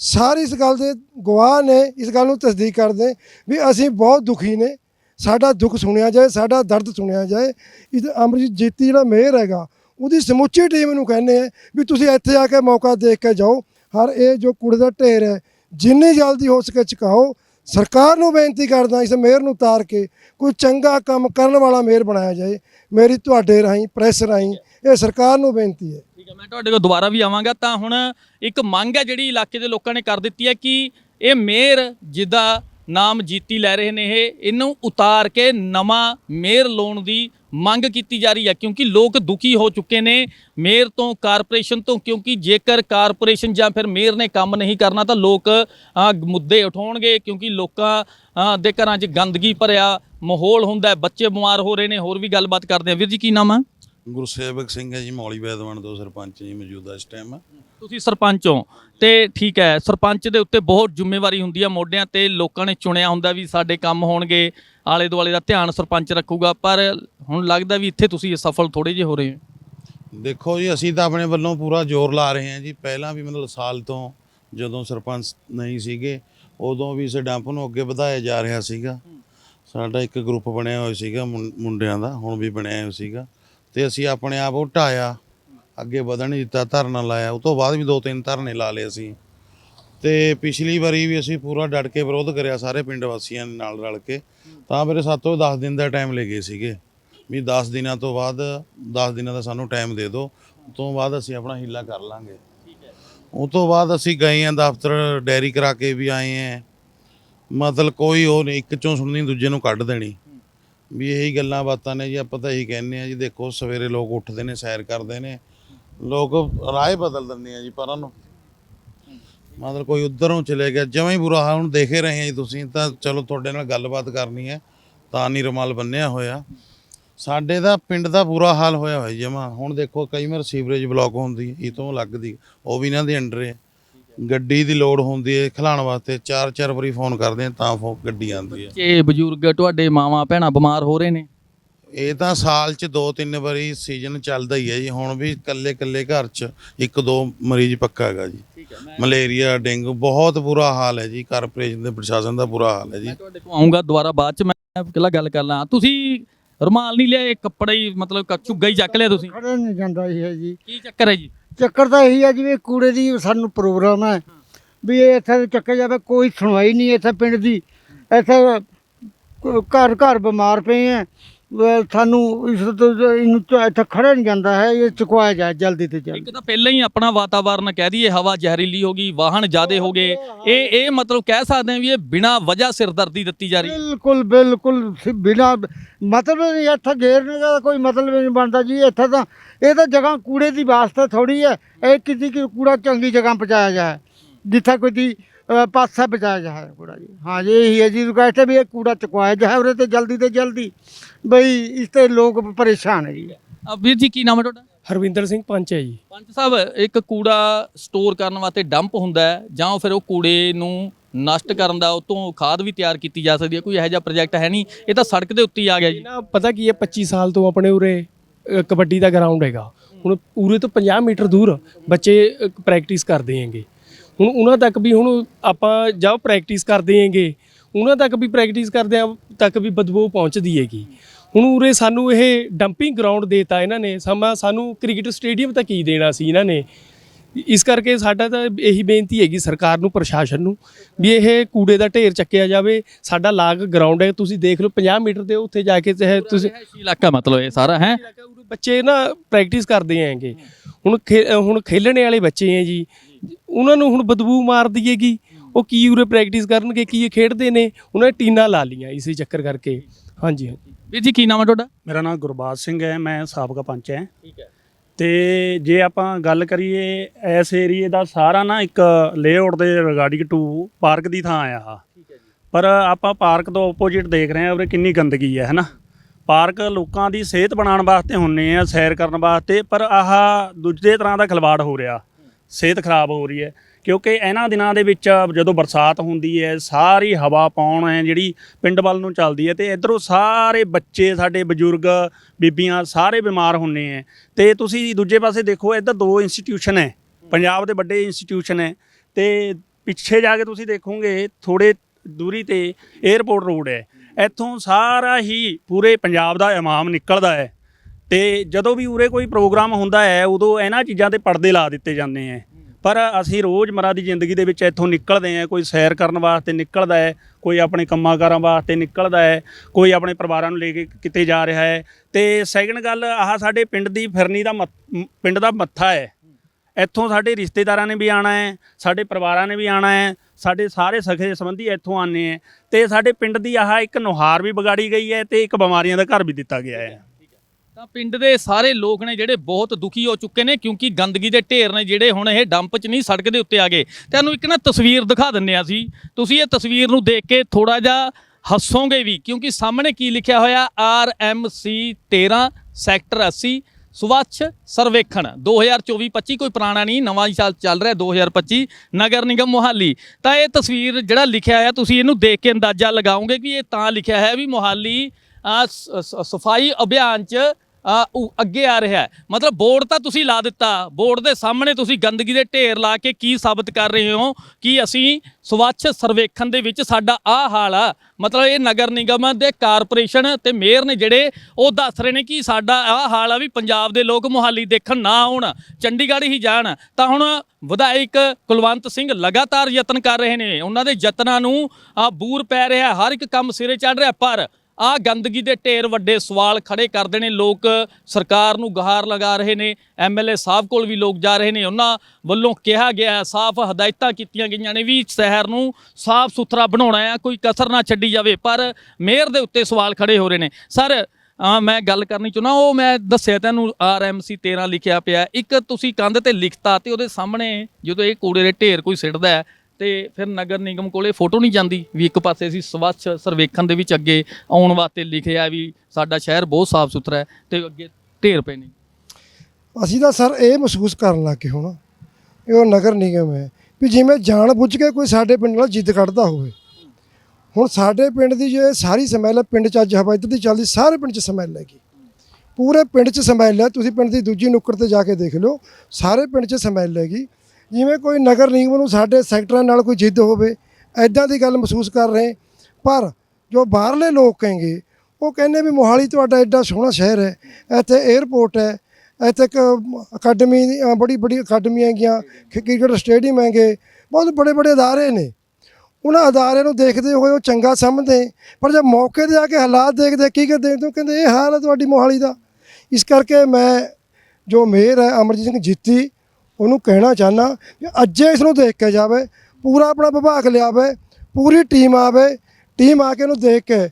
ਸਾਰੇ ਇਸ ਗੱਲ ਦੇ ਗਵਾਹ ਨੇ, ਇਸ ਗੱਲ ਨੂੰ ਤਸਦੀਕ ਕਰਦੇ ਵੀ ਅਸੀਂ ਬਹੁਤ ਦੁਖੀ ਨੇ। ਸਾਡਾ ਦੁੱਖ ਸੁਣਿਆ ਜਾਏ, ਸਾਡਾ ਦਰਦ ਸੁਣਿਆ ਜਾਏ, ਇਸ ਅਮਰਜੀਤ ਜੀਤੀ ਜਿਹੜਾ ਮੇਅਰ ਹੈਗਾ, ਉਹਦੀ ਸਮੁੱਚੀ ਟੀਮ ਨੂੰ ਕਹਿੰਦੇ ਆ ਵੀ ਤੁਸੀਂ ਇੱਥੇ ਆ ਕੇ ਮੌਕਾ ਦੇਖ ਕੇ ਜਾਓ। ਹਰ ਇਹ ਜੋ ਕੂੜੇ ਦਾ ਢੇਰ ਹੈ, ਜਿੰਨੀ ਜਲਦੀ ਹੋ ਸਕੇ ਚੁਕਾਓ। ਸਰਕਾਰ ਨੂੰ ਬੇਨਤੀ ਕਰਦਾ ਇਸ ਮੇਅਰ ਨੂੰ ਉਤਾਰ ਕੇ ਕੋਈ ਚੰਗਾ ਕੰਮ ਕਰਨ ਵਾਲਾ ਮੇਅਰ ਬਣਾਇਆ ਜਾਏ। ਮੇਰੀ ਤੁਹਾਡੇ ਰਾਹੀਂ, ਪ੍ਰੈਸ ਰਾਹੀਂ ਇਹ ਸਰਕਾਰ ਨੂੰ ਬੇਨਤੀ ਹੈ। ਹੈ, ਮੈਂ ਤੁਹਾਡੇ ਕੋਲ ਦੁਬਾਰਾ ਵੀ ਆਵਾਂਗਾ, ਤਾਂ ਹੁਣ ਇੱਕ ਮੰਗ ਹੈ ਜਿਹੜੀ ਇਲਾਕੇ ਦੇ ਲੋਕਾਂ ਨੇ ਕਰ ਦਿੱਤੀ ਹੈ ਕਿ ਇਹ ਮੇਅਰ ਜਿਹਦਾ ਨਾਮ ਜੀਤੀ ਲੈ ਰਹੇ ਨੇ ਇਹ, ਇਹਨੂੰ ਉਤਾਰ ਕੇ ਨਵਾਂ ਮੇਅਰ ਲਾਉਣ ਦੀ ਮੰਗ ਕੀਤੀ ਜਾ ਰਹੀ ਹੈ, ਕਿਉਂਕਿ ਲੋਕ ਦੁਖੀ ਹੋ ਚੁੱਕੇ ਨੇ ਮੇਅਰ ਤੋਂ, ਕਾਰਪੋਰੇਸ਼ਨ ਤੋਂ, ਕਿਉਂਕਿ ਜੇਕਰ ਕਾਰਪੋਰੇਸ਼ਨ ਜਾਂ ਫਿਰ ਮੇਅਰ ਨੇ ਕੰਮ ਨਹੀਂ ਕਰਨਾ ਤਾਂ ਲੋਕ ਮੁੱਦੇ ਉਠਾਉਣਗੇ, ਕਿਉਂਕਿ ਲੋਕਾਂ ਦੇ ਘਰਾਂ 'ਚ ਗੰਦਗੀ ਭਰਿਆ ਮਾਹੌਲ ਹੁੰਦਾ ਬੱਚੇ ਬਿਮਾਰ ਹੋ ਰਹੇ ਨੇ, ਹੋਰ ਵੀ ਗੱਲਬਾਤ ਕਰਦੇ ਆ ਵੀਰ ਜੀ, ਕੀ ਨਾਮ ਆ ਗੁਰਸੇਵਕ ਸਿੰਘ ਹੈ ਜੀ ਮੌਲੀ ਵੈਦਵਾਨ ਤੋਂ ਸਰਪੰਚ ਜੀ ਮੌਜੂਦਾ ਇਸ ਟਾਈਮ ਤੁਸੀਂ ਸਰਪੰਚ ਹੋ ਤੇ ਠੀਕ ਹੈ ਸਰਪੰਚ ਦੇ ਉੱਤੇ ਬਹੁਤ ਜ਼ਿੰਮੇਵਾਰੀ ਹੁੰਦੀ ਹੈ ਮੋਢਿਆਂ ਤੇ ਲੋਕਾਂ ਨੇ ਚੁਣਿਆ ਹੁੰਦਾ ਵੀ ਸਾਡੇ ਕੰਮ ਹੋਣਗੇ ਆਲੇ ਦੁਆਲੇ ਦਾ ਧਿਆਨ ਸਰਪੰਚ ਰੱਖੂਗਾ ਪਰ ਹੁਣ ਲੱਗਦਾ ਵੀ ਇੱਥੇ ਤੁਸੀਂ ਸਫਲ ਥੋੜੇ ਜਿਹੇ ਹੋ ਰਹੇ ਹੋ। ਦੇਖੋ ਜੀ ਅਸੀਂ ਤਾਂ ਆਪਣੇ ਵੱਲੋਂ ਪੂਰਾ ਜ਼ੋਰ ਲਾ ਰਹੇ ਹਾਂ ਜੀ। ਪਹਿਲਾਂ ਵੀ ਮਤਲਬ ਸਾਲ ਤੋਂ ਜਦੋਂ ਸਰਪੰਚ ਨਹੀਂ ਸੀਗੇ ਉਦੋਂ ਵੀ ਇਸ ਡੰਪ ਨੂੰ ਅੱਗੇ ਵਧਾਇਆ ਜਾ ਰਿਹਾ ਸੀਗਾ। ਸਾਡਾ ਇੱਕ ਗਰੁੱਪ ਬਣਿਆ ਹੋਇਆ ਸੀਗਾ ਮੁੰਡਿਆਂ ਦਾ ਹੁਣ ਵੀ ਬਣਿਆ ਹੋਇਆ ਸੀਗਾ। ਤੇ ਅਸੀਂ ਆਪਣੇ ਆਪ ਉਹ ਢਾਇਆ ਅੱਗੇ ਵਧਣ ਦਿੱਤਾ, ਧਰਨਾ ਲਾਇਆ। ਉਹ ਤੋਂ ਬਾਅਦ ਵੀ ਦੋ ਤਿੰਨ ਧਰਨੇ ਲਾ ਲਏ ਅਸੀਂ। ਤੇ ਪਿਛਲੀ ਵਾਰੀ ਵੀ ਅਸੀਂ ਪੂਰਾ ਡਟ ਕੇ ਵਿਰੋਧ ਕਰਿਆ ਸਾਰੇ ਪਿੰਡ ਵਾਸੀਆਂ ਦੇ ਨਾਲ ਰਲ ਕੇ। ਤਾਂ ਮੇਰੇ ਸਾਤੋਂ 10 ਦਿਨ ਦਾ ਟਾਈਮ ਲੈ ਗਏ ਸੀਗੇ। ਵੀ 10 ਦਿਨਾਂ ਤੋਂ ਬਾਅਦ 10 ਦਿਨਾਂ ਦਾ ਸਾਨੂੰ ਟਾਈਮ ਦੇ ਦਿਓ। ਉਸ ਤੋਂ ਬਾਅਦ ਅਸੀਂ ਆਪਣਾ ਹੀਲਾ ਕਰ ਲਾਂਗੇ। ਉਸ ਤੋਂ ਬਾਅਦ ਅਸੀਂ ਗਏ ਆਂ ਦਫ਼ਤਰ, ਡੈਰੀ ਕਰਾ ਕੇ ਵੀ ਆਏ ਆਂ। ਮਤਲਬ ਕੋਈ ਉਹ ਨਹੀਂ, ਇੱਕ ਚੋਂ ਸੁਣਨੀ, ਦੂਜੇ ਨੂੰ ਕੱਢ ਦੇਣੀ। ਵੀ ਇਹੀ ਗੱਲਾਂ ਬਾਤਾਂ ਨੇ ਜੀ, ਆਪਾਂ ਤਾਂ ਇਹੀ ਕਹਿੰਦੇ ਆ ਜੀ, ਦੇਖੋ ਸਵੇਰੇ ਲੋਕ ਉੱਠਦੇ ਨੇ, ਸੈਰ ਕਰਦੇ ਨੇ। ਲੋਕ ਰਾਹ ਬਦਲ ਦਿੰਦੇ ਆ ਜੀ ਪਰਾਂ ਨੂੰ। ਮਤਲਬ ਕੋਈ ਉਧਰੋਂ ਚਲੇ ਗਿਆ ਜਮਾਂ ਹੀ ਬੁਰਾ ਹਾਲ ਹੁਣ ਦੇਖੇ ਰਹੇ ਆ ਜੀ ਤੁਸੀਂ, ਤਾਂ ਚਲੋ ਤੁਹਾਡੇ ਨਾਲ ਗੱਲਬਾਤ ਕਰਨੀ ਹੈ, ਤਾਂ ਨਹੀਂ ਰੁਮਾਲ ਬੰਨਿਆ ਹੋਇਆ। ਸਾਡੇ ਦਾ, ਪਿੰਡ ਦਾ ਬੁਰਾ ਹਾਲ ਹੋਇਆ ਹੋਇਆ ਜਮਾ। ਹੁਣ ਦੇਖੋ ਕਈ ਵਾਰ ਸੀਵਰੇਜ ਬਲੌਕ ਹੁੰਦੀ, ਇਹ ਤੋਂ ਲੱਗਦੀ ਉਹ ਵੀ ਇਹਨਾਂ ਦੇ ਅੰਡਰ ਹੈ ਗੱਡੀ ਦੀ ਲੋਡ ਹੁੰਦੀ ਹੈ ਖਲਾਣ ਵਾਸਤੇ ਚਾਰ ਚਾਰ ਵਾਰੀ ਫੋਨ ਕਰਦੇ ਆ ਤਾਂ ਫੋ ਗੱਡੀ ਆਉਂਦੀ ਹੈ। ਇਹ ਬਜ਼ੁਰਗ ਤੁਹਾਡੇ ਮਾਵਾਂ ਭੈਣਾਂ ਬਿਮਾਰ ਹੋ ਰਹੇ ਨੇ? ਇਹ ਤਾਂ ਸਾਲ 'ਚ ਦੋ ਤਿੰਨ ਵਾਰੀ ਸੀਜ਼ਨ ਚੱਲਦਾ ਹੀ ਹੈ ਜੀ। ਹੁਣ ਵੀ ਕੱਲੇ ਕੱਲੇ ਘਰ 'ਚ ਇੱਕ ਦੋ ਮਰੀਜ਼ ਪੱਕਾ ਹੈਗਾ ਜੀ। ਠੀਕ ਹੈ ਮਲੇਰੀਆ ਡੇਂਗੂ ਬਹੁਤ ਬੁਰਾ ਹਾਲ ਹੈ ਜੀ। ਕਾਰਪੋਰੇਸ਼ਨ ਦੇ ਪ੍ਰਸ਼ਾਸਨ ਦਾ ਬੁਰਾ ਹਾਲ ਹੈ ਜੀ। ਮੈਂ ਤੁਹਾਡੇ ਕੋਲ ਆਉਂਗਾ ਦੁਬਾਰਾ ਬਾਅਦ ਚ ਮੈਂ ਪਹਿਲਾਂ ਗੱਲ ਕਰ ਲਾਂ। ਤੁਸੀਂ ਰੁਮਾਲ ਨਹੀਂ ਲਿਆ ਇਹ ਕੱਪੜਾ ਹੀ ਮਤਲਬ ਝੁੱਗਾ ਹੀ ਚੱਕ ਲਿਆ ਤੁਸੀਂ? ਖੜੇ ਨਹੀਂ ਜਾਂਦਾ ਇਹ ਹੈ ਜੀ। ਕੀ ਚੱਕਰ ਹੈ ਜੀ? ਚੱਕਰ ਤਾਂ ਇਹੀ ਹੈ ਜਿਵੇਂ ਕੂੜੇ ਦੀ ਸਾਨੂੰ ਪ੍ਰੋਗਰਾਮ ਹੈ। ਵੀ ਇਹ ਇੱਥੇ ਚੱਕਿਆ ਜਾਵੇ ਕੋਈ ਸੁਣਵਾਈ ਨਹੀਂ ਇੱਥੇ ਪਿੰਡ ਦੀ। ਇੱਥੇ ਘਰ ਘਰ ਬਿਮਾਰ ਪਏ ਅਹ ਸਾਨੂੰ ਇਸ ਤੋਂ ਇਹਨੂੰ ਚ- ਇੱਥੇ ਖੜਾ ਨਹੀਂ ਜਾਂਦਾ ਹੈ ਇਹ ਚੁਕਵਾਇਆ ਜਾਏ ਜਲਦੀ ਤੋਂ ਜਲਦੀ। ਇੱਕ ਤਾਂ ਪਹਿਲਾਂ ਹੀ ਆਪਣਾ ਵਾਤਾਵਰਨ ਕਹਿ ਦਈਏ ਹਵਾ ਜ਼ਹਿਰੀਲੀ ਹੋ ਗਈ ਵਾਹਨ ਜ਼ਿਆਦੇ ਹੋ ਗਏ। ਇਹ ਇਹ ਮਤਲਬ ਕਹਿ ਸਕਦੇ ਹਾਂ ਵੀ ਇਹ ਬਿਨਾਂ ਵਜ੍ਹਾ ਸਿਰਦਰਦੀ ਦਿੱਤੀ ਜਾ ਰਹੀ ਬਿਲਕੁਲ ਬਿਲਕੁਲ ਬਿਨਾਂ ਮਤਲਬ ਇੱਥੇ ਗੇਰਨੇ ਦਾ ਕੋਈ ਮਤਲਬ ਨਹੀਂ ਬਣਦਾ ਜੀ। ਇੱਥੇ ਤਾਂ ਇਹ ਤਾਂ ਜਗ੍ਹਾ ਕੂੜੇ ਦੀ ਵਾਸਤੇ ਥੋੜੀ ਹੈ। ਇਹ ਕਿਸੇ ਕੀ ਕੂੜਾ ਚੰਗੀ ਜਗ੍ਹਾ ਪਹੁੰਚਾਇਆ ਜਾਏ ਜਿੱਥੇ ਕੋਈ ਦੀ ਪਾਸਾ ਪਹੁੰਚਾਇਆ ਜਾਏ ਕੂੜਾ ਜੀ। ਹਾਂ ਜੀ ਇਹੀ ਹੈ ਜੀ। ਕਹਿੰਦੇ ਵੀ ਇਹ ਕੂੜਾ ਚੁਕਵਾਇਆ ਜਾਏ ਉਰੇ ਤੇ ਜਲਦੀ ਤੇ ਜਲਦੀ। ਬਈ ਇਸ ਤੇ ਲੋਕ ਪਰੇਸ਼ਾਨ ਹੈ ਜੀ ਵੀਰ ਜੀ ਕੀ ਨਾਮ ਹੈ ਤੁਹਾਡਾ? ਹਰਵਿੰਦਰ ਸਿੰਘ ਪੰਚ ਹੈ ਜੀ। ਪੰਚ ਸਾਹਿਬ ਇੱਕ ਕੂੜਾ ਸਟੋਰ ਕਰਨ ਵਾਸਤੇ ਡੰਪ ਹੁੰਦਾ ਹੈ ਜਾਂ ਫਿਰ ਉਹ ਕੂੜੇ ਨੂੰ ਨਸ਼ਟ ਕਰਨ ਦਾ ਉਹ ਤੋਂ ਖਾਦ ਵੀ ਤਿਆਰ ਕੀਤੀ ਜਾ ਸਕਦੀ ਹੈ। ਕੋਈ ਇਹੋ ਜਿਹਾ ਪ੍ਰੋਜੈਕਟ ਹੈ ਨਹੀਂ। ਇਹ ਤਾਂ ਸੜਕ ਦੇ ਉੱਤੇ ਹੀ ਆ ਗਿਆ ਜੀ। ਨਾ ਪਤਾ ਕੀ ਹੈ 25 ਸਾਲ ਤੋਂ ਆਪਣੇ ਉਰੇ ਅ, ਕਬੱਡੀ ਦਾ ਗਰਾਊਂਡ ਹੈਗਾ। ਹੁਣ ਉਰੇ ਤੋਂ 50 ਮੀਟਰ ਦੂਰ ਬੱਚੇ ਪ੍ਰੈਕਟਿਸ ਕਰਦੇ ਹੈਗੇ। ਹੁਣ ਉਹਨਾਂ ਤੱਕ ਵੀ ਹੁਣ ਆਪਾਂ ਜਦ ਪ੍ਰੈਕਟਿਸ ਕਰਦੇ ਹੈਗੇ ਉਹਨਾਂ ਤੱਕ ਵੀ ਪ੍ਰੈਕਟਿਸ ਕਰਦਿਆਂ ਤੱਕ ਵੀ ਬਦਬੂ ਪਹੁੰਚਦੀ ਹੈਗੀ। ਹੁਣ ਉਰੇ ਸਾਨੂੰ ਇਹ ਡੰਪਿੰਗ ਗਰਾਊਂਡ ਦੇਤਾ ਇਹਨਾਂ ਨੇ। ਸਮਾਂ ਸਾਨੂੰ ਕ੍ਰਿਕਟ ਸਟੇਡੀਅਮ ਤਾਂ ਕੀ ਦੇਣਾ ਸੀ ਇਹਨਾਂ ਨੇ। ਇਸ ਕਰਕੇ ਸਾਡਾ ਤਾਂ ਇਹੀ ਬੇਨਤੀ ਹੈਗੀ ਸਰਕਾਰ ਨੂੰ ਪ੍ਰਸ਼ਾਸਨ ਨੂੰ ਵੀ ਇਹ ਕੂੜੇ ਦਾ ਢੇਰ ਚੱਕਿਆ ਜਾਵੇ। ਸਾਡਾ ਲਾਗ ਗਰਾਊਂਡ ਹੈ। ਤੁਸੀਂ ਦੇਖ ਲਓ 50 ਮੀਟਰ ਦੇ ਉੱਥੇ ਜਾ ਕੇ ਚਾਹੇ ਤੁਸੀਂ ਇਲਾਕਾ ਮਤਲਬ ਇਹ ਸਾਰਾ ਹੈ? ਬੱਚੇ ਨਾ ਪ੍ਰੈਕਟਿਸ ਕਰਦੇ ਹੈਗੇ। ਹੁਣ ਖੇ- ਹੁਣ ਖੇਲਣੇ ਵਾਲੇ ਬੱਚੇ ਹੈ ਜੀ। ਉਹਨਾਂ ਨੂੰ ਹੁਣ ਬਦਬੂ ਮਾਰ ਦਈਏਗੀ ਉਹ ਕੀ ਉਰੇ ਪ੍ਰੈਕਟਿਸ ਕਰਨਗੇ ਕੀ ਇਹ ਖੇਡਦੇ ਨੇ? ਉਹਨਾਂ ਨੇ ਟੀਨਾਂ ਲਾ ਲੀਆਂ ਇਸੇ ਚੱਕਰ ਕਰਕੇ। ਹਾਂਜੀ ਹਾਂਜੀ। ਵੀਰ ਜੀ ਕੀ ਨਾਮ ਹੈ ਤੁਹਾਡਾ? ਮੇਰਾ ਨਾਮ ਗੁਰਬਾਜ ਸਿੰਘ ਹੈ ਮੈਂ ਸਾਬਕਾ ਪੰਚ ਹਾਂ। ਠੀਕ ਹੈ। ਤੇ ਜੇ ਆਪਾਂ ਗੱਲ ਕਰੀਏ ਇਸ ਏਰੀਏ ਦਾ ਸਾਰਾ ਨਾ ਇੱਕ ਲੇਆਊਟ ਦੇ ਰਿਗਾਰਡਿੰਗ ਟੂ ਪਾਰਕ ਦੀ ਥਾਂ ਆਇਆ ਆ ਪਰ ਆਪਾਂ ਪਾਰਕ ਤੋਂ ਆਪੋਜੀਟ ਦੇਖ ਰਹੇ ਹਾਂ ਉਰੇ ਕਿੰਨੀ ਗੰਦਗੀ ਹੈ ਹਨਾ? ਪਾਰਕ ਲੋਕਾਂ ਦੀ ਸਿਹਤ ਬਣਾਉਣ ਵਾਸਤੇ ਹੁੰਨੇ ਆ, ਸੈਰ ਕਰਨ ਵਾਸਤੇ, ਪਰ ਆਹ ਦੂਜੇ ਤਰ੍ਹਾਂ ਦਾ ਖਿਲਵਾੜ ਹੋ ਰਿਹਾ। ਸਿਹਤ ਖਰਾਬ ਹੋ ਰਹੀ ਹੈ, ਕਿਉਂਕਿ ਇਹਨਾਂ ਦਿਨਾਂ ਦੇ ਵਿੱਚ ਜਦੋਂ ਬਰਸਾਤ ਹੁੰਦੀ ਹੈ, ਸਾਰੀ ਹਵਾ ਪਾਉਣ ਹੈ ਜਿਹੜੀ ਪਿੰਡ ਵੱਲ ਨੂੰ ਚੱਲਦੀ ਹੈ ਤੇ ਇਧਰੋਂ ਸਾਰੇ ਬੱਚੇ, ਸਾਡੇ ਬਜ਼ੁਰਗ, ਬੀਬੀਆਂ ਸਾਰੇ ਬਿਮਾਰ ਹੁੰਨੇ ਹੈ ਤੇ ਤੁਸੀਂ ਦੂਜੇ ਪਾਸੇ ਦੇਖੋ, ਇੱਧਰ ਦੋ ਇੰਸਟੀਟਿਊਸ਼ਨ ਹੈ ਪੰਜਾਬ ਦੇ ਵੱਡੇ ਇੰਸਟੀਟਿਊਸ਼ਨ ਹੈ ਤੇ ਪਿੱਛੇ ਜਾ ਕੇ ਤੁਸੀਂ ਦੇਖੋਗੇ ਥੋੜੇ ਦੂਰੀ ਤੇ 에어ਪੋਰਟ ਰੋਡ ਹੈ ਇੱਥੋਂ ਸਾਰਾ ਹੀ ਪੂਰੇ ਪੰਜਾਬ ਦਾ ਇਮਾਮ ਨਿਕਲਦਾ ਹੈ ਤੇ ਜਦੋਂ ਵੀ ਉਰੇ ਕੋਈ ਪ੍ਰੋਗਰਾਮ ਹੁੰਦਾ ਹੈ, ਉਦੋਂ ਇਹਨਾਂ ਚੀਜ਼ਾਂ ਤੇ ਪਰਦੇ ਲਾ ਦਿੱਤੇ ਜਾਂਦੇ ਹੈ। ਪਰ ਅਸੀਂ ਰੋਜ਼ਮਰਾ ਦੀ ਜ਼ਿੰਦਗੀ ਦੇ ਵਿੱਚ ਇੱਥੋਂ ਨਿਕਲਦੇ ਹਾਂ, ਕੋਈ ਸੈਰ ਕਰਨ ਵਾਸਤੇ ਨਿਕਲਦਾ ਹੈ, ਕੋਈ ਆਪਣੇ ਕੰਮਾਂ ਕਾਰਾਂ ਵਾਸਤੇ ਨਿਕਲਦਾ ਹੈ, ਕੋਈ ਆਪਣੇ ਪਰਿਵਾਰਾਂ ਨੂੰ ਲੈ ਕੇ ਕਿਤੇ ਜਾ ਰਿਹਾ ਹੈ। ਤੇ ਸੈਕੰਡ ਗੱਲ, ਆਹ ਸਾਡੇ ਪਿੰਡ ਦੀ ਫਿਰਨੀ ਦਾ ਮੱਥ- ਪਿੰਡ ਦਾ ਮੱਥਾ ਹੈ। ਇੱਥੋਂ ਸਾਡੇ ਰਿਸ਼ਤੇਦਾਰਾਂ ਨੇ ਵੀ ਆਣਾ ਹੈ, ਸਾਡੇ ਪਰਿਵਾਰਾਂ ਨੇ ਵੀ ਆਣਾ ਹੈ, ਸਾਡੇ ਸਾਰੇ ਸਖੇ ਸੰਬੰਧੀ ਇੱਥੋਂ ਆਨੇ ਹੈ ਤੇ ਸਾਡੇ ਪਿੰਡ ਦੀ ਆਹ ਇੱਕ ਨੁਹਾਰ ਵੀ ਵਿਗਾੜੀ ਗਈ ਹੈ ਤੇ ਇੱਕ ਬਿਮਾਰੀਆਂ ਦਾ ਘਰ ਵੀ ਦਿੱਤਾ ਗਿਆ ਹੈ। ਤਾਂ ਪਿੰਡ ਦੇ ਸਾਰੇ ਲੋਕ ਨੇ ਜਿਹੜੇ ਬਹੁਤ ਦੁਖੀ ਹੋ ਚੁੱਕੇ ਨੇ ਕਿਉਂਕਿ ਗੰਦਗੀ ਦੇ ਢੇਰ ਨੇ ਜਿਹੜੇ ਹੁਣ ਇਹ ਡੰਪ 'ਚ ਨਹੀਂ, ਸੜਕ ਦੇ ਉੱਤੇ ਆ ਗਏ। ਤੁਹਾਨੂੰ ਇੱਕ ਨਾ ਤਸਵੀਰ ਦਿਖਾ ਦਿੰਨੇ ਆ ਅਸੀਂ। ਤੁਸੀਂ ਇਹ ਤਸਵੀਰ ਨੂੰ ਦੇਖ ਕੇ ਥੋੜਾ ਜਿਹਾ ਹੱਸੋਗੇ ਵੀ, ਕਿਉਂਕਿ ਸਾਹਮਣੇ ਕੀ ਲਿਖਿਆ ਹੋਇਆ, R M C 13 sector 80 Swachh Survekshan. 2024-25 ਕੋਈ ਪੁਰਾਣਾ ਨਹੀਂ, ਨਵਾਂ ਹੀ ਸਾਲ ਚੱਲ ਰਿਹਾ 2025 ਨਗਰ ਨਿਗਮ ਮੁਹਾਲੀ। ਤਾਂ ਇਹ ਤਸਵੀਰ ਜਿਹੜਾ ਲਿਖਿਆ ਹੈ ਤੁਸੀਂ ਇਹਨੂੰ ਦੇਖ ਕੇ ਅੰਦਾਜ਼ਾ ਲਗਾਓਗੇ ਕਿ ਇਹ ਤਾਂ ਲਿਖਿਆ ਹੈ ਵੀ ਮੁਹਾਲੀ ਸ- ਸਫ਼ਾਈ ਅਭਿਆਨ 'ਚ ਅੱਗੇ ਆ ਰਿਹਾ ਹੈ। ਮਤਲਬ ਬੋਰਡ ਤਾਂ ਤੁਸੀਂ ਲਾ ਦਿੱਤਾ। ਬੋਰਡ ਦੇ ਸਾਹਮਣੇ ਤੁਸੀਂ ਗੰਦਗੀ ਦੇ ਢੇਰ ਲਾ ਕੇ ਕੀ ਸਾਬਤ ਕਰ ਰਹੇ ਹੋ? ਕਿ ਅਸੀਂ ਸਵੱਛ ਸਰਵੇਖਣ ਦੇ ਵਿੱਚ ਸਾਡਾ ਆਹ ਹਾਲ ਆ? ਮਤਲਬ ਇਹ ਨਗਰ ਨਿਗਮ ਦੇ ਕਾਰਪੋਰੇਸ਼ਨ ਤੇ ਮੇਅਰ ਨੇ ਜਿਹੜੇ, ਉਹ ਦੱਸ ਰਹੇ ਨੇ ਕਿ ਸਾਡਾ ਆਹ ਹਾਲ ਆ ਵੀ ਪੰਜਾਬ ਦੇ ਲੋਕ ਮੁਹਾਲੀ ਦੇਖਣ ਨਾ ਆਉਣ, ਚੰਡੀਗੜ੍ਹ ਹੀ ਜਾਣ। ਤਾਂ ਹੁਣ ਵਿਧਾਇਕ ਕੁਲਵੰਤ ਸਿੰਘ ਲਗਾਤਾਰ ਯਤਨ ਕਰ ਰਹੇ ਨੇ। ਉਹਨਾਂ ਦੇ ਯਤਨਾਂ ਨੂੰ, ਆ ਬੂਰ ਪੈ ਰਿਹਾ। ਹਰ ਇੱਕ ਕੰਮ ਸਿਰੇ ਚੜ ਰਿਹਾ। ਪਰ ਆ ਗੰਦਗੀ ਦੇ ਢੇਰ ਵੱਡੇ ਸਵਾਲ ਖੜੇ ਕਰਦੇ ਨੇ। ਲੋਕ ਸਰਕਾਰ ਨੂੰ ਗਹਾਰ ਲਗਾ ਰਹੇ ਨੇ ਐਮਐਲਏ ਸਾਹਿਬ ਕੋਲ ਵੀ ਲੋਕ ਜਾ ਰਹੇ ਨੇ। ਉਹਨਾਂ ਵੱਲੋਂ ਕਿਹਾ ਗਿਆ ਸਾਫ਼ ਹਦਾਇਤਾਂ ਕੀਤੀਆਂ ਗਈਆਂ ਨੇ ਵੀ ਸ਼ਹਿਰ ਨੂੰ ਸਾਫ਼ ਸੁਥਰਾ ਬਣਾਉਣਾ ਹੈ, ਕੋਈ ਕਸਰ ਨਾ ਛੱਡੀ ਜਾਵੇ। ਪਰ ਮੇਅਰ ਦੇ ਉੱਤੇ ਸਵਾਲ ਖੜੇ ਹੋ ਰਹੇ ਨੇ। ਸਰ ਮੈਂ ਗੱਲ ਕਰਨੀ ਚਾਹੁੰਦਾ, ਉਹ ਮੈਂ ਦੱਸਿਆ ਤੈਨੂੰ ਆਰਐਮਸੀ 13 ਲਿਖਿਆ ਪਿਆ। ਇੱਕ ਤੁਸੀਂ ਕੰਧ ਤੇ ਲਿਖਤਾ ਤੇ ਉਹਦੇ ਸਾਹਮਣੇ ਜਦੋਂ ਇਹ ਕੂੜੇ ਦੇ ਢੇਰ ਕੋਈ ਸਿੱਟਦਾ ਹੈ ਤੇ ਫਿਰ ਨਗਰ ਨਿਗਮ ਕੋਲੇ ਫੋਟੋ ਨਹੀਂ ਜਾਂਦੀ ਵੀ ਇੱਕ ਪਾਸੇ ਅਸੀਂ ਸਵੱਛ ਸਰਵੇਖਣ ਦੇ ਵਿੱਚ ਅੱਗੇ ਆਉਣ ਵਾਸਤੇ ਲਿਖਿਆ ਵੀ ਸਾਡਾ ਸ਼ਹਿਰ ਬਹੁਤ ਸਾਫ਼ ਸੁਥਰਾ ਹੈ ਤੇ ਅੱਗੇ ਢੇਰ ਪਏ ਨੇ ਅਸੀਂ ਤਾਂ ਸਰ ਇਹ ਮਹਿਸੂਸ ਕਰਨ ਲੱਗ ਗਏ ਹੁਣ ਇਹ ਉਹ ਨਗਰ ਨਿਗਮ ਹੈ ਵੀ ਜਿਵੇਂ ਜਾਣ ਬੁੱਝ ਕੇ ਕੋਈ ਸਾਡੇ ਪਿੰਡ ਨਾਲ ਜਿੱਦ ਕੱਢਦਾ ਹੋਵੇ। ਹੁਣ ਸਾਡੇ ਪਿੰਡ ਦੀ ਜੇ ਸਾਰੀ ਸਮੈਲ ਹੈ, ਪਿੰਡ 'ਚ ਅੱਜ ਹਵਾ ਇੱਧਰ ਦੀ ਚੱਲਦੀ, ਸਾਰੇ ਪਿੰਡ 'ਚ ਸਮੈਲ ਹੈਗੀ। ਪੂਰੇ ਪਿੰਡ 'ਚ ਸਮੈਲ ਹੈ, ਤੁਸੀਂ ਪਿੰਡ ਦੀ ਦੂਜੀ ਨੁੱਕਰ ਤੇ ਜਾ ਕੇ ਦੇਖ ਲਓ, ਸਾਰੇ ਪਿੰਡ 'ਚ ਸਮੈਲ ਹੈਗੀ। ਜਿਵੇਂ ਕੋਈ ਨਗਰ ਨਿਗਮ ਨੂੰ ਸਾਡੇ ਸੈਕਟਰਾਂ ਨਾਲ ਕੋਈ ਜਿੱਦ ਹੋਵੇ ਐਦਾਂ ਦੀ ਗੱਲ ਮਹਿਸੂਸ ਕਰ ਰਹੇ ਪਰ ਜੋ ਬਾਹਰਲੇ ਲੋਕ ਕਹਿੰਗੇ ਉਹ ਕਹਿੰਦੇ ਵੀ ਮੋਹਾਲੀ ਤੁਹਾਡਾ ਐਡਾ ਸੋਹਣਾ ਸ਼ਹਿਰ ਹੈ ਇੱਥੇ 에ਅਰਪੋਰਟ ਹੈ ਇੱਥੇ ਇੱਕ ਅਕੈਡਮੀ ਅ, ਬੜੀ ਬੜੀ ਅਕੈਡਮੀਆਂ ਹੈਗੀਆਂ ਖ- ਕ੍ਰਿਕਟ ਸਟੇਡੀਅਮ ਹੈਗੇ ਬਹੁਤ ਬੜੇ ਬੜੇ ਅਦਾਰੇ ਨੇ। ਉਹਨਾਂ ਅਦਾਰੇ ਨੂੰ ਦੇਖਦੇ ਹੋਏ ਉਹ ਚੰਗਾ ਸਮਝਦੇ ਪਰ ਜਦ ਮੌਕੇ ਤੇ ਆ ਕੇ ਹਾਲਾਤ ਦੇਖਦੇ ਕੀ ਕਰਦੇ ਤਾਂ ਕਹਿੰਦੇ ਇਹ ਹਾਲ ਹੈ ਤੁਹਾਡੀ ਮੋਹਾਲੀ ਦਾ। ਇਸ ਕਰਕੇ ਮੈਂ ਜੋ ਮੇਅਰ ਹੈ ਅਮਰਜੀਤ ਸਿੰਘ ਜਿੱਤੀ ਉਹਨੂੰ ਕਹਿਣਾ ਚਾਹਨਾ ਕਿ ਅੱਜੇ ਇਸ ਨੂੰ ਦੇਖ ਕੇ ਜਾਵੇ ਪੂਰਾ ਆਪਣਾ ਵਿਭਾਗ ਲਿਆਵੇ ਪੂਰੀ ਟੀਮ ਆਵੇ ਟੀਮ ਆ ਕੇ ਇਹਨੂੰ ਦੇਖ ਕੇ।